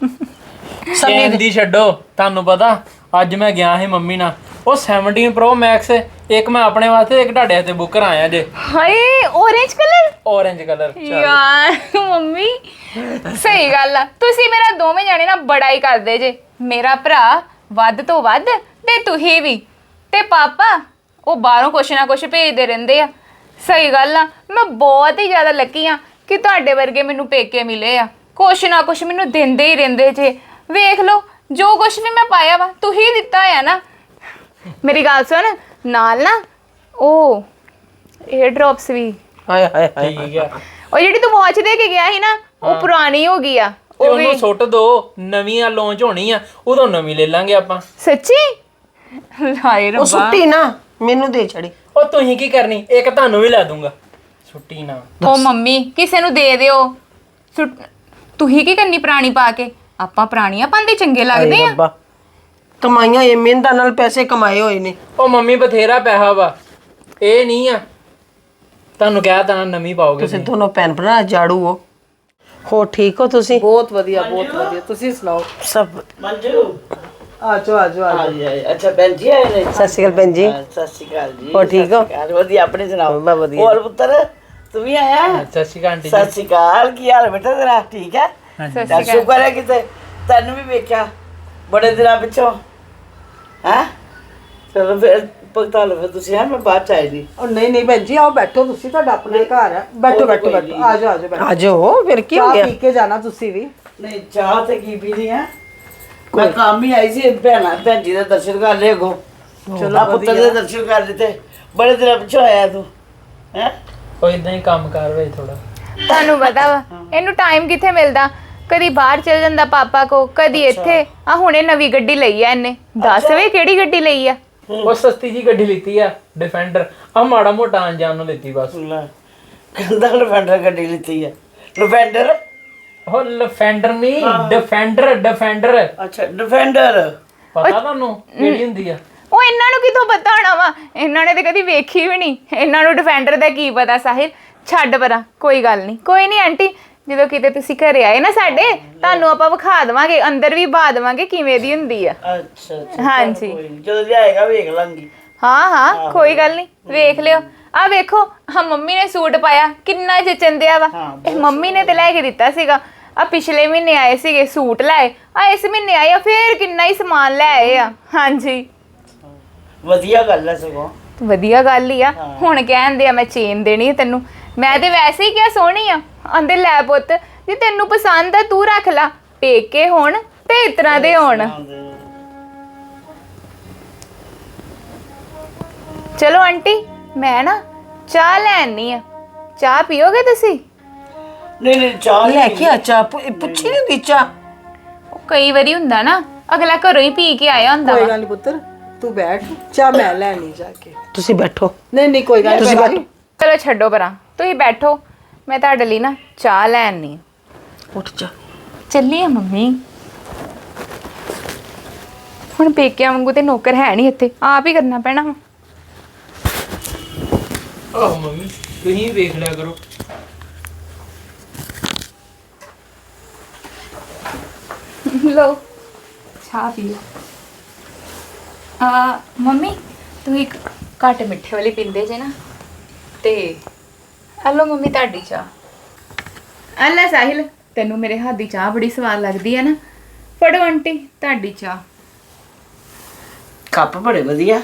ਸਮੇਂ ਚੇਨ ਦੀ ਛੱਡੋ ਤੁਹਾਨੂੰ ਪਤਾ ਅੱਜ ਮੈਂ ਗਿਆ ਸੀ ਮੰਮੀ ਨਾਲ। ਉਹ 17 Pro Max ਇੱਕ ਮੈਂ ਆਪਣੇ ਵਾਸਤੇ ਇੱਕ ਤੁਹਾਡੇ ਵਾਸਤੇ ਬੁੱਕ ਕਰਾਇਆ ਜੇ। ਹਾਏ orange ਕਲਰ orange ਕਲਰ ਯਾਰ ਮੰਮੀ ਸਹੀ ਗੱਲ ਆ। ਤੁਸੀਂ ਮੇਰਾ ਦੋਵੇਂ ਜਾਣੇ ਨਾ ਬੜਾ ਹੀ ਕਰਦੇ ਜੇ। ਮੇਰਾ ਭਰਾ ਵੱਧ ਤੋਂ ਵੱਧ ਤੇ ਤੁਸੀਂ ਵੀ। ਤੇ ਪਾਪਾ ਉਹ ਬਾਹਰੋਂ ਕੁਛ ਨਾ ਕੁਛ ਭੇਜਦੇ ਰਹਿੰਦੇ ਆ। ਸਹੀ ਗੱਲ ਆ। ਮੈਂ ਬਹੁਤ ਹੀ ਜ਼ਿਆਦਾ ਲੱਕੀ ਆ ਕਿ ਤੁਹਾਡੇ ਵਰਗੇ ਮੈਨੂੰ ਪੇਕੇ ਮਿਲੇ ਆ। ਕੁਛ ਨਾ ਕੁਛ ਮੈਨੂੰ ਦਿੰਦੇ ਹੀ ਰਹਿੰਦੇ ਜੇ। ਵੇਖ ਲਓ ਜੋ ਕੁਛ ਵੀ ਮੈਂ ਪਾਇਆ ਵਾ ਤੁਸੀਂ ਦਿੱਤਾ ਆ ਨਾ। ਮੇਰੀ ਗੱਲ ਸੁਣ ਨਾਲ ਨਾ ਉਹ 에ਅਰ ਡ੍ਰੌਪਸ ਵੀ। ਹਾਏ ਹਾਏ ਹਾਏ। ਠੀਕ ਆ। ਉਹ ਜਿਹੜੀ ਤੂੰ ਵਾਚ ਦੇ ਕੇ ਗਿਆ ਸੀ ਨਾ ਉਹ ਪੁਰਾਣੀ ਹੋ ਗਈ ਆ। ਤੇ ਉਹ ਵੀ ਉਹਨੂੰ ਸੁੱਟ ਦੋ ਨਵੀਂ ਆ ਲਾਂਚ ਹੋਣੀ ਆ ਉਦੋਂ ਨਵੀਂ ਲੈ ਲਾਂਗੇ ਆਪਾਂ। ਸੱਚੀ? ਹਾਏ ਉਹ ਰੱਬਾ। ਸੁੱਟੀ ਨਾ ਮੈਨੂੰ ਦੇ ਛੜੀ ਉਹ ਤੁਸੀਂ ਕੀ ਕਰਨੀ ਇੱਕ ਤੁਹਾਨੂੰ ਵੀ ਲੈ ਦੂੰਗਾ। ਛੁੱਟੀ ਨਾ। ਉਹ ਮੰਮੀ ਕਿਸੇ ਨੂੰ ਦੇ ਦਿਓ। ਸੁੱਟ- ਤੁਸੀਂ ਕੀ ਕਰਨੀ ਪੁਰਾਣੀ ਪਾ ਕੇ? ਆਪਾਂ ਪੁਰਾਣੀਆਂ ਪਾਉਂਦੇ ਚੰਗੇ ਲੱਗਦੇ ਹਾਏ ਆ। ਰੱਬਾ। ਕਮਾਈਆਂ ਇਹ ਮਿਹਨਤਾਂ ਨਾਲ ਪੈਸੇ ਕਮਾਏ ਹੋਏ ਨੇ। ਉਹ ਮੰਮੀ ਬਥੇਰਾ ਪੈਸਾ ਵਾ। ਇਹ ਨਹੀਂ ਆ। ਤੁਹਾਨੂੰ ਕਹਿ ਤਾ ਨਾ ਨਵੀਂ ਪਾਓਗੇ ਤੁਸੀਂ ਦੋਨੋਂ ਭੈਣ ਭਰਾ ਜਾੜੂ ਹੋ। ਹੋ ਠੀਕ ਹੋ ਤੁਸੀਂ? ਬਹੁਤ ਵਧੀਆ ਬਹੁਤ ਵਧੀਆ। ਤੁਸੀਂ ਸੁਣਾਓ? ਸਭ ਮੰਜੂ? ਆਜੋ ਆਜੋ ਆਜੋ। ਆ ਜੀ ਆ ਜੀ। ਅੱਛਾ ਭੈਣ ਜੀ ਆਏ ਨੇ? ਸਤਿ ਸ਼੍ਰੀ ਅਕਾਲ ਭੈਣ ਜੀ। ਹਾਂ, ਸਤਿ ਸ਼੍ਰੀ ਅਕਾਲ ਜੀ। ਹੋਰ ਠੀਕ ਹੋ? ਵਧੀਆ ਆਪਣੇ ਸੁਣਾਓ? ਮੈਂ ਵਧੀਆ। ਹੋਰ ਪੁੱਤਰ ਤੂੰ ਵੀ ਆਇਆ? ਸਤਿ ਸ਼੍ਰੀ ਅਕਾਲ ਆਂਟੀ ਸਤਿ ਸ਼੍ਰੀ ਅਕਾਲ। ਕੀ ਹਾਲ ਹੈ ਬੇਟਾ ਤੇਰਾ? ਠੀਕ ਹੈ? ਸਤਿ ਸ਼੍ਰੀ ਅਕਾਲ ਸ਼ੁਕਰ ਹੈ ਕਿਤੇ ਤੈਨੂੰ ਵੀ ਵੇਖਿਆ। ਬੜੇ ਦਿਨਾਂ ਪਿੱਛੋਂ। ਹੈ? ਚਲੋ ਫਿਰ ਭਗਤਾ ਲਓ ਫਿਰ ਤੁਸੀਂ ਹੈ ਮੈਂ ਬਾਅਦ ਚ ਆਈ ਦੀ ਉਹ ਨਹੀਂ ਨਹੀਂ ਭੈਣ ਜੀ ਆਓ ਬੈਠੋ ਤੁਸੀਂ ਤੁਹਾਡਾ ਆਪਣਾ ਘਰ ਹੈ। ਬੈਠੋ ਬੈਠੋ ਬੈਠੋ ਆਜੋ ਆਜੋ ਬੈਠੋ ਆ ਜਾਓ ਫਿਰ ਕੀ ਹੋ ਚਾਹ ਗਿਆ? ਪੀ ਕੇ ਜਾਣਾ ਤੁਸੀਂ ਵੀ। ਨਹੀਂ ਚਾਹ ਤੇ ਕੀ ਪੀਣੀ ਹੈ? ਮੈਂ ਕੰਮ ਹੀ ਆਈ ਸੀ ਭੈਣਾ ਭੈਣ ਜੀ ਦੇ ਦਰਸ਼ਨ ਕਰ ਲਏ ਗੋ ਚਲੋ ਪੁੱਤਰ ਦੇ ਦਰਸ਼ਨ ਕਰ ਲਿੱਤੇ ਬੜੇ ਦਿਨਾਂ ਪਿੱਛੋਂ ਆਇਆ ਤੂੰ ਹੈ? ਉਹ ਇਦਾਂ ਹੀ ਕੰਮ ਕਰ ਵੇ ਥੋੜਾ ਤੁਹਾਨੂੰ ਪਤਾ ਵਾ ਇਹਨੂੰ ਟਾਈਮ ਕਿੱਥੇ ਮਿਲਦਾ? ਕਦੀ ਬਾਹਰ ਚਲ ਜਾਂਦਾ ਪਾਪਾ ਕੋ ਕਦੀ ਇੱਥੇ। ਆ ਹੁਣੇ ਨਵੀਂ ਗੱਡੀ ਲਈ ਆ ਇਹਨੇ। ਦੱਸ ਵੇ ਕਿਹੜੀ ਗੱਡੀ ਲਈ ਆ? ਉਹ ਸਸਤੀ ਜੀ ਗੱਡੀ ਲਿੱਤੀ ਆ ਡਿਫੈਂਡਰ ਆ ਮਾੜਾ ਮੋਟਾ ਅੰਜਾਨ ਨੂੰ ਲਿੱਤੀ ਬਸ। ਲੈ ਕੰਦਾ ਲਫੈਂਡਰ ਗੱਡੀ ਲਿੱਤੀ ਹੈ ਲਫੈਂਡਰ ਉਹ ਲਫੈਂਡਰ ਨਹੀਂ ਡਿਫੈਂਡਰ ਡਿਫੈਂਡਰ ਅੱਛਾ ਡਿਫੈਂਡਰ ਪਤਾ ਤੁਹਾਨੂੰ ਕਿਹੜੀ ਹੁੰਦੀ ਆ? ਉਹ ਇਹਨਾਂ ਨੂੰ ਕਿਥੋਂ ਪਤਾ ਹੋਣਾ ਵਾ? ਇਹਨਾਂ ਨੇ ਤੇ ਕਦੀ ਵੇਖੀ ਵੀ ਨਹੀਂ। ਇਹਨਾਂ ਨੂੰ ਡਿਫੈਂਡਰ ਦਾ ਕੀ ਪਤਾ ਸਾਹਿਲ? ਛੱਡ ਪਰਾਂ ਕੋਈ ਗੱਲ ਨਹੀਂ। ਕੋਈ ਨਹੀਂ ਆਂਟੀ ਜਦੋਂ ਕਿਤੇ ਤੁਸੀਂ ਘਰੇ ਆਏ ਨਾ ਸਾਡੇ ਤੁਹਾਨੂੰ ਆਪਾਂ ਵਿਖਾ ਦੇਵਾਂਗੇ ਅੰਦਰ ਵੀ ਬਾ ਦੇਵਾਂਗੇ ਕਿਵੇਂ ਦੀ ਹੁੰਦੀ ਆ। ਅੱਛਾ ਅੱਛਾ ਹਾਂਜੀ। ਕੋਈ ਨੀ, ਜਦੋਂ ਜਾਏਗਾ ਵੇਖ ਲਾਂਗੀ। ਹਾਂ ਹਾਂ ਕੋਈ ਗੱਲ ਨਹੀਂ ਵੇਖ ਲਿਓ। ਆ ਵੇਖੋ ਹਾਂ ਮੰਮੀ ਨੇ ਸੂਟ ਪਾਇਆ ਕਿੰਨਾ ਜਚੰਦਿਆ ਵਾ। ਹਾਂ, ਇਹ ਮੰਮੀ ਨੇ ਤੇ ਲੈ ਕੇ ਦਿੱਤਾ ਸੀਗਾ। ਆ ਪਿਛਲੇ ਮਹੀਨੇ ਆਏ ਸੀਗੇ ਸੂਟ ਲਾਏ ਆ ਇਸ ਮਹੀਨੇ ਆਏ ਆ ਫੇਰ ਕਿੰਨਾ ਹੀ ਸਮਾਨ ਲੈ ਆਏ ਆ। ਹਾਂਜੀ। ਵਧੀਆ ਗੱਲ ਹੈ ਸਗੋਂ। ਵਧੀਆ ਗੱਲ ਹੀ ਆ। ਹੁਣ ਕਹਿੰਦੇ ਆ ਮੈਂ ਚੇਨ ਦੇਣੀ ਆ ਤੈਨੂੰ। ਮੈਂ ਤੇ ਵੈਸੇ ਹੀ ਕਿਹਾ ਸੋਹਣੀ ਆ। ਆਂਦੇ ਲੈ ਪੁੱਤ ਜੇ ਤੈਨੂੰ ਪਸੰਦ ਆ ਤੂੰ ਰੱਖ ਲੈ। ਪੇਕੇ ਹੋਣ ਤੇ ਇਤਰਾ ਦੇ ਹੋਣ। ਚਲੋ ਆਂਟੀ ਮੈਂ ਨਾ ਚਾਹ ਲੈਣੀ ਆ। ਚਾਹ ਪੀਓਗੇ ਤੁਸੀਂ? ਨਹੀਂ ਨਹੀਂ ਚਾਹ ਲੈ ਕੇ ਆ ਚਾਹ ਪੁ- ਪੁੱਛੀ ਨਹੀਂ ਦੀ ਚਾਹ। ਉਹ ਕਈ ਵਾਰੀ ਹੁੰਦਾ ਨਾ ਅਗਲਾ ਘਰੋਂ ਹੀ ਪੀ ਕੇ ਆਇਆ ਹੁੰਦਾ ਕੋਈ ਗੱਲ ਨਹੀਂ ਪੁੱਤਰ ਤੂੰ ਬੈਠ ਚਾਹ ਮੈਂ ਲੈਣੀ ਜਾ ਕੇ। ਤੁਸੀਂ ਬੈਠੋ। ਨਹੀਂ ਨਹੀਂ ਕੋਈ ਗੱਲ ਨਹੀਂ ਤੁਸੀਂ। ਬੈਠੋ। ਚਲੋ ਛੱਡੋ ਪਰਾਂ। ਤੁਸੀਂ ਬੈਠੋ ਮੈਂ ਤੁਹਾਡੇ ਲਈ ਨਾ ਚਾਹ ਲੈਣੀ ਉੱਠ ਜਾ। ਚੱਲੀ ਆ ਮੰਮੀ। ਹੁਣ ਪੇਕਿਆਂ ਵਾਂਗੂ ਤੇ ਨੌਕਰ ਹੈ ਨਹੀਂ ਇੱਥੇ ਆਪ ਹੀ ਕਰਨਾ ਪੈਣਾ ਵਾ। ਆਹੋ ਮੰਮੀ ਤੁਸੀਂ ਵੇਖ ਲਿਆ ਕਰੋ। ਲਓ ਚਾਹ ਪੀਓ ਆ ਮੰਮੀ ਤੂੰ ਇੱਕ ਘੱਟ ਮਿੱਠੇ ਵਾਲੀ ਪੀਂਦੇ ਜੇ ਨਾ ਤੇ ਲਓ ਮੰਮੀ ਤੁਹਾਡੀ ਚਾਹ। ਆ ਲੈ ਸਾਹਿਲ ਤੈਨੂੰ ਮੇਰੇ ਹੱਥ ਦੀ ਚਾਹ ਬੜੀ ਸਵਾਦ ਲੱਗਦੀ ਹੈ ਨਾ। ਫੜੋ ਆਂਟੀ ਤੁਹਾਡੀ ਚਾਹ। ਕੱਪ ਬੜੇ ਵਧੀਆ।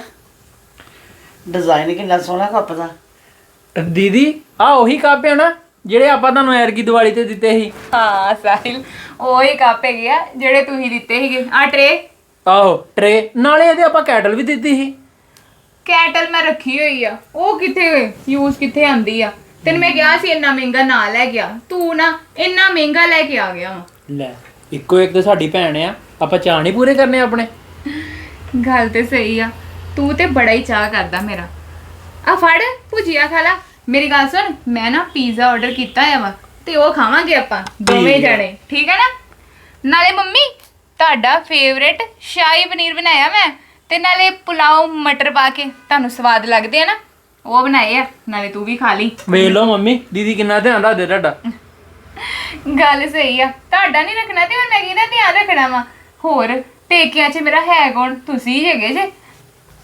ਡਿਜ਼ਾਈਨ ਕਿੰਨਾ ਸੋਹਣਾ ਕੱਪ ਦਾ। ਦੀਦੀ ਆ ਉਹੀ ਕੱਪ ਹੈ ਨਾ ਜਿਹੜੇ ਆਪਾਂ ਤੁਹਾਨੂੰ ਐਰਗੀ ਦੀਵਾਲੀ ਤੇ ਦਿੱਤੇ ਸੀ। ਹਾਂ ਸਾਹਿਲ ਉਹ ਹੀ ਕੱਪ ਹੈਗੇ ਆ ਜਿਹੜੇ ਤੁਸੀਂ ਦਿੱਤੇ ਸੀਗੇ। ਆ ਟਰੇ। ਆਹੋ ਟਰੇ। ਨਾਲੇ ਇਹਦੇ ਆਪਾਂ ਕੈਟਲ ਵੀ ਦਿੱਤੀ ਸੀ। ਕੈਟਲ ਮੈਂ ਰੱਖੀ ਹੋਈ ਆ। ਉਹ ਕਿੱਥੇ ਯੂਜ਼ ਕਿੱਥੇ ਆਂਦੀ ਆ? ਤੈਨੂੰ ਮੈਂ ਕਿਹਾ ਸੀ ਇੰਨਾ ਮਹਿੰਗਾ ਨਾ ਲੈ ਗਿਆ ਤੂੰ ਨਾ ਇੰਨਾ ਮਹਿੰਗਾ ਲੈ ਕੇ ਆ ਗਿਆ ਵਾ। ਲੈ ਇੱਕੋ ਇੱਕ ਤੇ ਸਾਡੀ ਭੈਣ ਆ। ਆਪਾਂ ਚਾਹ ਨਹੀਂ ਪੂਰੇ ਕਰਨੇ ਆਪਣੇ? ਗੱਲ ਤੇ ਸਹੀ ਆ। ਤੂੰ ਤੇ ਬੜਾ ਹੀ ਚਾਹ ਕਰਦਾ ਮੇਰਾ। ਆ ਫੜ ਭੁਜੀਆ ਖਾ ਲਾ। ਮੇਰੀ ਗੱਲ ਸੁਣ ਮੈਂ ਨਾ ਪੀਜ਼ਾ ਆਰਡਰ ਕੀਤਾ ਆ ਵਾ ਤੇ ਉਹ ਖਾਵਾਂਗੇ ਆਪਾਂ ਦੋਵੇਂ ਜਣੇ। ਠੀਕ ਹੈ ਨਾ? ਨਾਲੇ ਮੰਮੀ ਤੁਹਾਡਾ ਫੇਵਰੇਟ ਸ਼ਾਹੀ ਪਨੀਰ ਬਣਾਇਆ ਮੈਂ ਤੇ ਨਾਲੇ ਪੁਲਾਓ ਮਟਰ ਪਾ ਕੇ। ਤੁਹਾਨੂੰ ਸਵਾਦ ਲੱਗਦੇ ਆ ਨਾ? ਉਹ ਬਣਾਏ ਆ ਨਾਲੇ ਤੂੰ ਵੀ ਖਾ ਲਈ। ਵੇਖ ਲਓ ਮੰਮੀ ਦੀਦੀ ਕਿੰਨਾ ਧਿਆਨ ਰੱਖਦੇ ਤੁਹਾਡਾ। ਗੱਲ ਸਹੀ ਆ ਤੁਹਾਡਾ ਨਹੀਂ ਰੱਖਣਾ ਤੇ ਹੁਣ ਮੈਂ ਕਿਹਦਾ ਧਿਆਨ ਰੱਖਣਾ ਵਾ? ਹੋਰ ਪੇਕਿਆਂ 'ਚ ਮੇਰਾ ਹੈ ਕੌਣ? ਤੁਸੀਂ ਹੀ ਹੈਗੇ ਜੇ।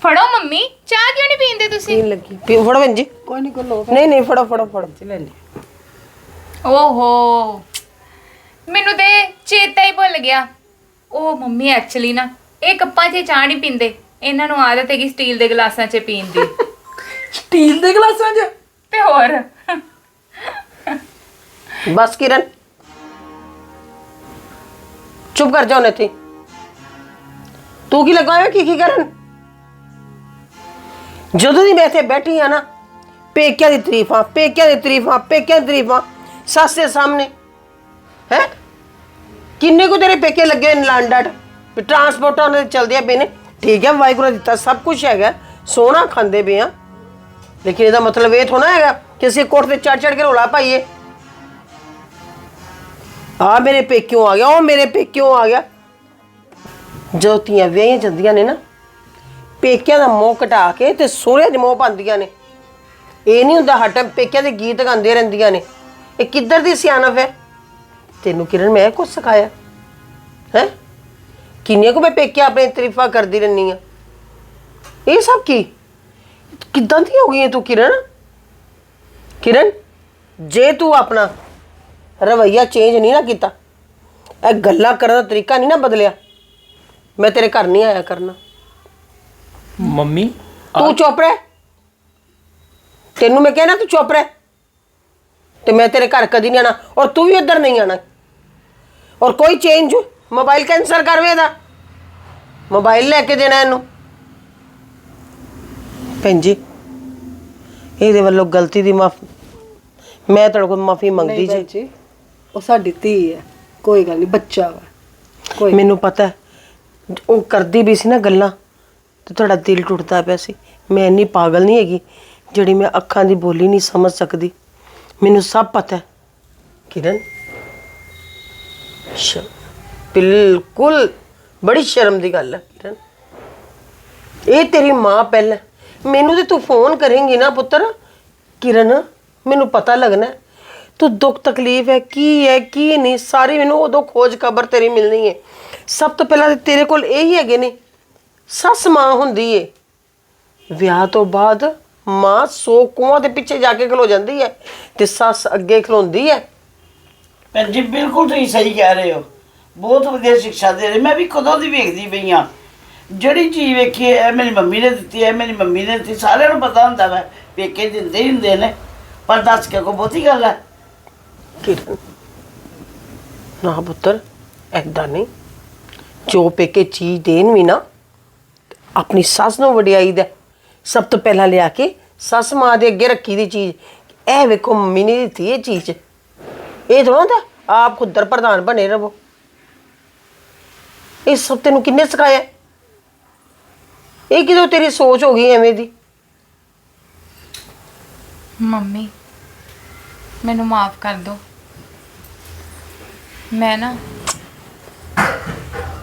ਫੜੋ ਮੰਮੀ ਚਾਹ ਕਿਉਂ ਨਹੀਂ ਪੀਂਦੇ ਤੁਸੀਂ? ਪੀਣ ਲੱਗੀ। ਪੀ ਫੜੋ ਭੈਣ ਜੀ। ਕੋਈ ਨਹੀਂ ਕੋਲੋ ਨਹੀਂ ਨਹੀਂ ਫੜੋ ਫੜੋ ਫੜੋ। ਲੈ ਲਈ ਓਹੋ। ਮੈਨੂੰ ਤੇ ਚੇਤਾ ਹੀ ਭੁੱਲ ਗਿਆ। ਉਹ ਮੰਮੀ ਐਕਚੁਅਲੀ ਨਾ ਇਹ ਕੱਪਾਂ 'ਚ ਚਾਹ ਨਹੀਂ ਪੀਂਦੇ। ਇਹਨਾਂ ਨੂੰ ਆਦਤ ਹੈਗੀ ਸਟੀਲ ਦੇ ਗਲਾਸਾਂ 'ਚ ਪੀਣ ਦੀ। ਸਟੀਲ ਦੇ ਗਲਾਸਾਂ 'ਚ? ਤੇ ਹੋਰ। ਬਸ ਕਿਰਨ। ਚੁੱਪ ਕਰ ਜਾਓ ਨੇਤੀ ਤੂੰ ਕੀ ਲੱਗਾ ਹੋਇਆ ਕੀ ਕੀ ਕਰਨ? ਜਦੋਂ ਦੀ ਮੈਂ ਇੱਥੇ ਬੈਠੀ ਆ ਨਾ ਪੇਕਿਆਂ ਦੀ ਤਾਰੀਫਾਂ ਪੇਕਿਆਂ ਦੀ ਤਾਰੀਫਾਂ ਪੇਕਿਆਂ ਦੀ ਤਾਰੀਫਾਂ ਸੱਸ ਦੇ ਸਾਹਮਣੇ। ਹੈ? ਕਿੰਨੇ ਕੋ ਤੇਰੇ ਪੇਕੇ ਲੱਗੇ ਹੋਏ ਨੇ ਲਾਂਡਾਟ ਵੀ ਟਰਾਂਸਪੋਰਟਾਂ ਦੇ ਚਲਦੇ ਪਏ ਨੇ। ਠੀਕ ਹੈ ਵਾਹਿਗੁਰੂ ਦਿੱਤਾ ਸਭ ਕੁਝ ਹੈਗਾ। ਸੋਨਾ ਖਾਂਦੇ ਪਏ ਆ। ਲੇਕਿਨ ਇਹਦਾ ਮਤਲਬ ਇਹ ਥੋੜਾ ਹੈਗਾ ਕਿ ਅਸੀਂ ਕੋਟ ਤੇ ਚੜ ਚੜ ਕੇ ਰੋਲਾ ਪਾਈਏ। ਆ ਮੇਰੇ ਪੇਕਿਓਂ ਆ ਗਿਆ, ਉਹ ਮੇਰੇ ਪੇਕਿਓਂ ਆ ਗਿਆ। ਜਦੋਂ ਧੀਆਂ ਵਿਆਹੀਆਂ ਜਾਂਦੀਆਂ ਨੇ ਨਾ, ਪੇਕਿਆਂ ਦਾ ਮੋਹ ਘਟਾ ਕੇ ਤੇ ਸੋਹਰਿਆਂ ਦੇ ਮੋਹ ਪਾਉਂਦੀਆਂ ਨੇ। ਇਹ ਨਹੀਂ ਹੁੰਦਾ ਹਰ ਪੇਕਿਆਂ ਦੇ ਗੀਤ ਗਾਉਂਦੇ ਰਹਿੰਦੀਆਂ ਨੇ। ਇਹ ਕਿੱਧਰ ਦੀ ਸਿਆਣਪ ਹੈ? ਤੈਨੂੰ ਕਿਰਨ ਮੈਂ ਕੁਝ ਸਿਖਾਇਆ? ਹੈ? ਕਿੰਨੀਆਂ ਕੁ ਮੈਂ ਪੇਕਿਆਂ ਆਪਣੇ ਤਾਰੀਫਾਂ ਕਰਦੀ ਰਹਿੰਦੀ ਆ ਇਹ ਸਭ ਕੀ? ਕਿੱਦਾਂ ਦੀ ਹੋ ਗਈ ਹੈ ਤੂੰ ਕਿਰਨ? ਕਿਰਨ ਜੇ ਤੂੰ ਆਪਣਾ ਰਵਈਆ ਚੇਂਜ ਨਹੀਂ ਨਾ ਕੀਤਾ ਇਹ ਗੱਲਾਂ ਕਰਨ ਦਾ ਤਰੀਕਾ ਨਹੀਂ ਨਾ ਬਦਲਿਆ ਮੈਂ ਤੇਰੇ ਘਰ ਨਹੀਂ ਆਇਆ ਕਰਨਾ। ਮੰਮੀ ਤੂੰ ਚੁੱਪ ਰਹਿ। ਤੈਨੂੰ ਮੈਂ ਕਹਿਣਾ ਤੂੰ ਚੁੱਪ ਰਹਿ। ਤੇ ਮੈਂ ਤੇਰੇ ਘਰ ਕਦੀ ਨਹੀਂ ਆਣਾ ਔਰ ਤੂੰ ਵੀ ਉੱਧਰ ਨਹੀਂ ਆਣਾ। ਔਰ ਕੋਈ ਚੇਂਜ ਮੋਬਾਈਲ ਕੈਂਸਲ ਕਰ ਵੇ ਦਾ ਮੋਬਾਈਲ ਲੈ ਕੇ ਦੇਣਾ ਇਹਨੂੰ। ਭੈਣ ਜੀ ਇਹਦੇ ਵੱਲੋਂ ਗਲਤੀ ਦੀ ਮਾਫ ਮੈਂ ਤੁਹਾਡੇ ਕੋਲ ਮਾਫੀ ਮੰਗਦੀ ਜੀ। ਜੀ ਉਹ ਸਾਡੀ ਧੀ ਹੈ ਕੋਈ ਗੱਲ ਨਹੀਂ ਬੱਚਾ ਵਾ ਕੋਈ ਮੈਨੂੰ ਪਤਾ ਹੈ, ਉਹ ਕਰਦੀ ਵੀ ਸੀ ਨਾ ਗੱਲਾਂ ਤੇ ਤੁਹਾਡਾ ਦਿਲ ਟੁੱਟਦਾ ਪਿਆ ਸੀ। ਮੈਂ ਇੰਨੀ ਪਾਗਲ ਨਹੀਂ ਹੈਗੀ ਜਿਹੜੀ ਮੈਂ ਅੱਖਾਂ ਦੀ ਬੋਲੀ ਨਹੀਂ ਸਮਝ ਸਕਦੀ। ਮੈਨੂੰ ਸਭ ਪਤਾ ਹੈ ਕਿਰਨ। ਸ਼ ਬਿਲਕੁਲ ਬੜੀ ਸ਼ਰਮ ਦੀ ਗੱਲ ਹੈ ਕਿਰਨ। ਇਹ ਤੇਰੀ ਮਾਂ ਪਹਿਲਾਂ ਮੈਨੂੰ ਤੇ ਤੂੰ ਫੋਨ ਕਰੇਂਗੀ ਨਾ ਪੁੱਤਰ, ਕਿਰਨ, ਮੈਨੂੰ ਪਤਾ ਲੱਗਣਾ ਹੈ। ਤੂੰ ਦੁੱਖ ਤਕਲੀਫ ਹੈ, ਕੀ ਹੈ, ਕੀ ਨਹੀਂ, ਸਾਰੀ ਮੈਨੂੰ ਉਦੋਂ ਖੋਜ ਖਬਰ ਤੇਰੀ ਮਿਲਣੀ ਹੈ। ਸਭ ਤੋਂ ਪਹਿਲਾਂ ਤਾਂ ਤੇਰੇ ਕੋਲ ਇਹੀ ਹੈਗੇ ਨੇ, ਸੱਸ ਮਾਂ ਹੁੰਦੀ ਏ। ਵਿਆਹ ਤੋਂ ਬਾਅਦ ਮਾਂ ਸੌ ਕੁਆਂ ਦੇ ਪਿੱਛੇ ਜਾ ਕੇ ਖਲੋ ਜਾਂਦੀ ਹੈ ਤੇ ਸੱਸ ਅੱਗੇ ਖਲੋਂਦੀ ਹੈ। ਭੈਣ ਜੀ, ਬਿਲਕੁਲ ਤੁਸੀਂ ਸਹੀ ਕਹਿ ਰਹੇ ਹੋ। ਬਹੁਤ ਵਧੀਆ ਸਿੱਖਿਆ ਦੇ ਰਹੇ। ਮੈਂ ਵੀ ਕਦੋਂ ਦੀ ਵੇਖਦੀ ਪਈ ਆ ਜਿਹੜੀ ਚੀਜ਼ ਵੇਖੀ ਹੈ, ਇਹ ਮੇਰੀ ਮੰਮੀ ਨੇ ਦਿੱਤੀ ਹੈ ਮੇਰੀ ਮੰਮੀ ਨੇ ਦਿੱਤੀ, ਸਾਰਿਆਂ ਨੂੰ ਪਤਾ ਹੁੰਦਾ ਵਾ ਪੇਕੇ ਦਿੰਦੇ ਹੀ ਹੁੰਦੇ ਨੇ, ਪਰ ਦੱਸ ਕੇ ਕੋ ਬਹੁਤੀ ਗੱਲ ਹੈ? ਕਿਰਨ ਨਾ ਪੁੱਤਰ ਐਦਾਂ ਨਹੀਂ। ਜੋ ਪੇਕੇ ਚੀਜ਼ ਦੇਣ ਵੀ ਨਾ, ਆਪਣੀ ਸੱਸ ਨੂੰ ਵਡਿਆਈ ਦਾ, ਸਭ ਤੋਂ ਪਹਿਲਾਂ ਲਿਆ ਕੇ ਸੱਸ ਮਾਂ ਦੇ ਅੱਗੇ ਰੱਖੀ ਦੀ ਚੀਜ਼। ਇਹ ਵੇਖੋ ਮੰਮੀ ਨੇ ਦਿੱਤੀ ਇਹ ਚੀਜ਼। ਇਹ ਥੋੜਾ ਹੁੰਦਾ, ਆਪ ਖੁੱਦਰ ਪ੍ਰਧਾਨ ਬਣੇ ਰਹੋ। ਇਹ ਸਭ ਤੈਨੂੰ ਕਿੰਨੇ ਸਿਖਾਇਆ? ਇਹ ਕਿਦੋਂ ਤੇਰੀ ਸੋਚ ਹੋ ਗਈ ਐਵੇਂ ਦੀ? ਮੰਮੀ, ਮੈਨੂੰ ਮਾਫ ਕਰ ਦਿਓ ਮੈਂ ਨਾ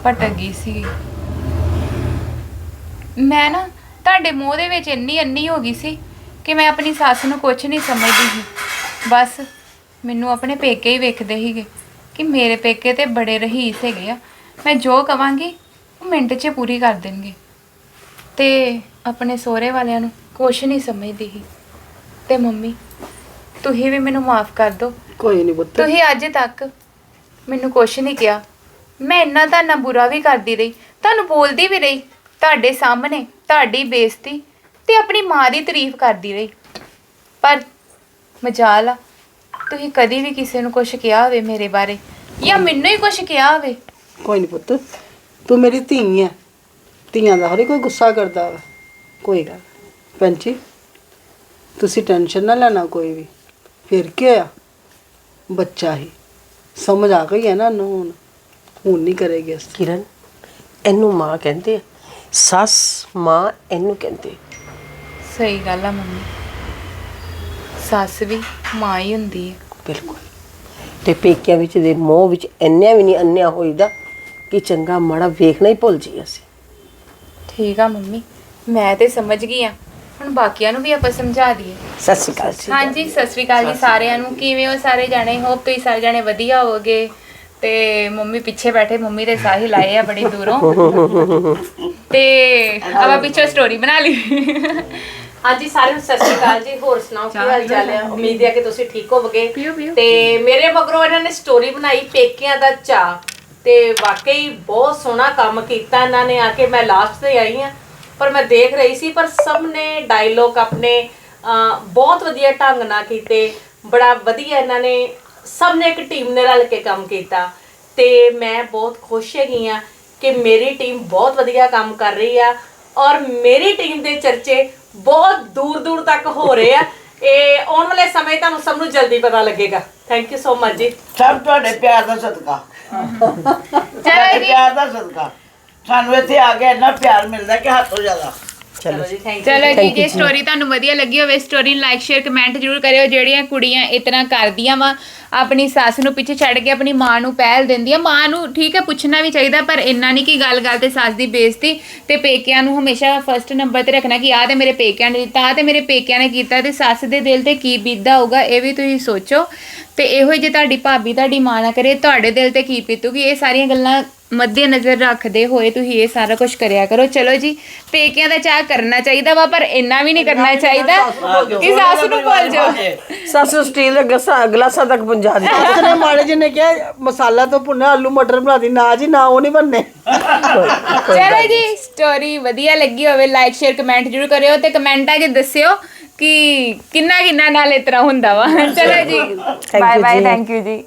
ਭਟਕ ਗਈ ਸੀ। ਮੈਂ ਨਾ ਤੁਹਾਡੇ ਮੂੰਹ ਦੇ ਵਿੱਚ ਇੰਨੀ ਅੰਨੀ ਹੋ ਗਈ ਸੀ ਕਿ ਮੈਂ ਆਪਣੀ ਸੱਸ ਨੂੰ ਕੁਝ ਨਹੀਂ ਸਮਝਦੀ ਸੀ। ਬਸ ਮੈਨੂੰ ਆਪਣੇ ਪੇਕੇ ਹੀ ਵੇਖਦੇ ਸੀਗੇ ਕਿ ਮੇਰੇ ਪੇਕੇ ਤੇ ਬੜੇ ਰਹੀਸ ਹੈਗੇ ਆ। ਮੈਂ ਜੋ ਕਵਾਂਗੀ, ਉਹ ਮਿੰਟ 'ਚ ਪੂਰੀ ਕਰ ਦੇਣਗੇ। ਤੇ ਆਪਣੇ ਸਹੁਰੇ ਵਾਲਿਆਂ ਨੂੰ ਕੁਝ ਨਹੀਂ ਸਮਝਦੀ ਸੀ। ਤੇ ਮੰਮੀ ਤੁਸੀਂ ਵੀ ਮੈਨੂੰ ਮਾਫ ਕਰ ਦਿਓ। ਕੋਈ ਨਹੀਂ ਪੁੱਤ। ਤੁਸੀਂ ਅੱਜ ਤੱਕ ਮੈਨੂੰ ਕੁਛ ਨਹੀਂ ਕਿਹਾ। ਮੈਂ ਇੰਨਾ ਤੁਹਾਡਾ ਬੁਰਾ ਵੀ ਕਰਦੀ ਰਹੀ। ਤੁਹਾਨੂੰ ਬੋਲਦੀ ਵੀ ਰਹੀ। ਤੁਹਾਡੇ ਸਾਹਮਣੇ ਤੁਹਾਡੀ ਬੇਇੱਜ਼ਤੀ ਤੇ ਆਪਣੀ ਮਾਂ ਦੀ ਤਾਰੀਫ ਕਰਦੀ ਰਹੀ। ਪਰ ਮਜਾਲ ਆ ਤੁਸੀਂ ਕਦੀ ਵੀ ਕਿਸੇ ਨੂੰ ਕੁਝ ਕਿਹਾ ਹੋਵੇ ਮੇਰੇ ਬਾਰੇ ਜਾਂ ਮੈਨੂੰ ਹੀ ਕੁਝ ਕਿਹਾ ਹੋਵੇ। ਕੋਈ ਨਹੀਂ ਪੁੱਤ ਤੂੰ ਮੇਰੀ ਧੀ ਹੈ ਧੀਆਂ ਦਾ ਹਰੇ ਕੋਈ ਗੁੱਸਾ ਕਰਦਾ ਵਾ। ਕੋਈ ਗੱਲ ਪੰਚੀ ਤੁਸੀਂ ਟੈਨਸ਼ਨ ਨਾ ਲੈਣਾ ਕੋਈ ਵੀ। ਫਿਰ ਕੀ ਹੋਇਆ? ਬੱਚਾ ਹੀ। ਸਮਝ ਆ ਗਈ ਹੈ ਨਾ ਨੂੰ ਹੁਣ। ਹੁਣ ਨਹੀਂ ਕਰੇਗੀ ਇਸ। ਕਿਰਨ ਇਹਨੂੰ ਮਾਂ ਕਹਿੰਦੇ ਆ। ਸੱਸ ਮਾਂ ਇਹਨੂੰ ਕਹਿੰਦੇ ਸਹੀ ਗੱਲ ਆ ਮੰਮੀ। ਸੱਸ ਵੀ ਮਾਂ ਹੀ ਹੁੰਦੀ ਹੈ ਬਿਲਕੁਲ। ਤੇ ਪੇਕਿਆਂ ਵਿੱਚ ਦੇ ਮੋਹ ਵਿੱਚ ਇੰਨਿਆ ਵੀ ਨਹੀਂ ਅੰਨਿਆ ਹੋਈਦਾ ਕਿ ਚੰਗਾ ਮਾੜਾ ਵੇਖਣਾ ਹੀ ਭੁੱਲ ਜੀ ਅਸੀਂ। ਠੀਕ ਆ ਮੰਮੀ ਮੈਂ ਤੇ ਸਮਝ ਗਈ ਆ। ਹੁਣ ਬਾਕੀਆਂ ਨੂੰ ਵੀ ਆਪਾਂ ਸਮਝਾ ਦਈਏ। ਸਤਿ ਸ਼੍ਰੀ ਅਕਾਲ ਜੀ। ਹਾਂਜੀ ਸਤਿ ਸ੍ਰੀ ਅਕਾਲ ਜੀ ਸਾਰਿਆਂ ਨੂੰ। ਕਿਵੇਂ ਹੋ ਸਾਰੇ ਜਾਣੇ? ਹੋਪ ਤੁਸੀਂ ਸਾਰੇ ਜਾਣੇ ਵਧੀਆ ਹੋਵੋਗੇ। ਤੇ ਮੰਮੀ ਪਿੱਛੇ ਬੈਠੇ ਮੰਮੀ ਦੇ ਸਾਹਿਲ ਆਏ ਆ ਬੜੀ ਦੂਰੋਂ। ਤੇ ਆਪਾਂ ਪਿੱਛੇ ਸਟੋਰੀ ਬਣਾ ਲਈ। ਹਾਂਜੀ ਸਾਰਿਆਂ ਨੂੰ ਸਤਿ ਸ਼੍ਰੀ ਅਕਾਲ ਜੀ। ਹੋਰ ਸੁਣਾਓ ਕੀ ਹਾਲ ਚਾਲ ਹੈ ਉਮੀਦ ਹੈ ਕਿ ਤੁਸੀਂ ਠੀਕ ਹੋਵੋਗੇ। ਤੇ ਮੇਰੇ ਮਗਰੋਂ ਇਹਨਾਂ ਨੇ ਸਟੋਰੀ ਬਣਾਈ ਪੇਕਿਆਂ ਦਾ ਚਾ ਤੇ ਵਾਕਈ ਬਹੁਤ ਸੋਹਣਾ ਕੰਮ ਕੀਤਾ ਇਹਨਾਂ ਨੇ, ਆ ਕੇ ਮੈਂ ਲਾਸਟ ਤੇ ਆਈ ਆ ਪਰ ਮੈਂ ਦੇਖ ਰਹੀ ਸੀ, ਪਰ ਸਭ ਨੇ ਡਾਇਲੋਗ ਆਪਣੇ ਬਹੁਤ ਵਧੀਆ ਢੰਗ ਨਾਲ ਕੀਤੇ। ਬੜਾ ਵਧੀਆ ਇਹਨਾਂ ਨੇ, ਸਭ ਨੇ ਇੱਕ ਟੀਮ ਨੇ ਰਲ ਕੇ ਕੰਮ ਕੀਤਾ। ਤੇ ਮੈਂ ਬਹੁਤ ਖੁਸ਼ ਹੈਗੀ ਆ ਕਿ ਮੇਰੀ ਟੀਮ ਬਹੁਤ ਵਧੀਆ ਕੰਮ ਕਰ ਰਹੀ ਆ ਔਰ ਮੇਰੀ ਟੀਮ ਦੇ ਚਰਚੇ ਬਹੁਤ ਦੂਰ ਦੂਰ ਤੱਕ ਹੋ ਰਹੇ ਆ। ਇਹ ਆਉਣ ਵਾਲੇ ਸਮੇਂ ਤੁਹਾਨੂੰ ਸਭ ਨੂੰ ਜਲਦੀ ਪਤਾ ਲੱਗੇਗਾ। ਥੈਂਕ ਯੂ ਸੋ ਮਚ ਜੀ। ਸਭ ਤੁਹਾਡੇ ਪਿਆਰ ਦਾ ਸਦਕਾ। ਤੁਹਾਡੇ ਪਿਆਰ ਦਾ ਸਦਕਾ। ਸਾਨੂੰ ਇੱਥੇ ਆ ਕੇ ਇੰਨਾ ਪਿਆਰ ਮਿਲਦਾ ਕਿ ਹੱਥੋਂ ਜ਼ਿਆਦਾ। ਚਲੋ ਜੀ ਥੈਂਕ ਚਲੋ ਜੀ ਜੇ ਸਟੋਰੀ ਤੁਹਾਨੂੰ ਵਧੀਆ ਲੱਗੀ ਹੋਵੇ ਸਟੋਰੀ ਨੂੰ ਲਾਈਕ ਸ਼ੇਅਰ ਕਮੈਂਟ ਜ਼ਰੂਰ ਕਰਿਓ। ਜਿਹੜੀਆਂ ਕੁੜੀਆਂ ਇਤਨਾ ਕਰਦੀਆਂ ਵਾ ਆਪਣੀ ਸੱਸ ਨੂੰ ਪਿੱਛੇ ਛੱਡ ਕੇ ਆਪਣੀ ਮਾਂ ਨੂੰ ਪਹਿਲ ਦਿੰਦੀਆਂ ਮਾਂ ਨੂੰ ਠੀਕ ਹੈ ਪੁੱਛਣਾ ਵੀ ਚਾਹੀਦਾ ਪਰ ਇੰਨਾ ਨਹੀਂ ਕਿ ਗੱਲ-ਗੱਲ ਤੇ ਸੱਸ ਦੀ ਬੇਇੱਜ਼ਤੀ ਤੇ ਪੇਕਿਆਂ ਨੂੰ ਹਮੇਸ਼ਾ ਫਰਸਟ ਨੰਬਰ ਤੇ ਰੱਖਣਾ ਕਿ ਆਹ ਤੇ ਮੇਰੇ ਪੇਕਿਆਂ ਨੇ ਦਿੱਤਾ ਆਹ ਤੇ ਮੇਰੇ ਪੇਕਿਆਂ ਨੇ ਕੀਤਾ ਤੇ ਸੱਸ ਦੇ ਦਿਲ ਤੇ ਕੀ ਬੀਤਦਾ ਹੋਊਗਾ ਇਹ ਵੀ ਤੁਸੀਂ ਸੋਚੋ। ਤੇ ਇਹੋ ਹੀ ਜੇ ਤੁਹਾਡੀ ਭਾਬੀ ਤੁਹਾਡੀ ਮਾਂ ਨਾ ਕਰੇ ਤੁਹਾਡੇ ਦਿਲ ਤੇ ਕੀ ਬੀਤੂਗੀ ਇਹ ਸਾਰੀਆਂ ਗੱਲਾਂ ਮੱਦੇ ਨਜ਼ਰ ਰੱਖਦੇ ਹੋਏ ਤੁਸੀਂ ਇਹ ਸਾਰਾ ਕੁਝ ਕਰਿਆ ਕਰੋ। ਚਲੋ ਜੀ ਪੇਕਿਆਂ ਦਾ ਚਾਹ ਕਰਨਾ ਚਾਹੀਦਾ ਵਾ ਪਰ ਇੰਨਾ ਵੀ ਨਹੀਂ ਕਰਨਾ ਚਾਹੀਦਾ। ਕਿ ਸੱਸ ਨੂੰ ਭੁੱਲ ਜਾਓ। ਸੱਸ ਨੂੰ ਸਟੀਲ ਦੇ ਗਲਾਸਾਂ ਗਲਾਸਾਂ ਤੱਕ ਪਹੁੰਚਾ ਦਿੱਤਾ। ਇਤਨੇ ਮਾੜੇ ਜਿਹੇ ਨੇ ਕਿਹਾ ਮਸਾਲਾ ਤੋਂ ਭੁੰਨਾ ਆਲੂ ਮਟਰ ਬਣਾ ਦੀ ਨਾ ਜੀ ਨਾ ਉਹ ਨਹੀਂ ਬਣਨੇ ਚਲੋ ਜੀ ਸਟੋਰੀ ਵਧੀਆ ਲੱਗੀ ਹੋਵੇ ਲਾਈਕ ਸ਼ੇਅਰ ਕਮੈਂਟ ਜ਼ਰੂਰ ਕਰਿਓ ਤੇ ਕਮੈਂਟਾਂ 'ਚ ਦੱਸਿਓ ਕਿ ਕਿੰਨਾ ਕਿੰਨਾ ਨਾਲ ਇਸ ਤਰ੍ਹਾਂ ਹੁੰਦਾ ਵਾ। ਚਲੋ ਜੀ। ਬਾਏ ਬਾਏ ਥੈਂਕ ਯੂ ਜੀ।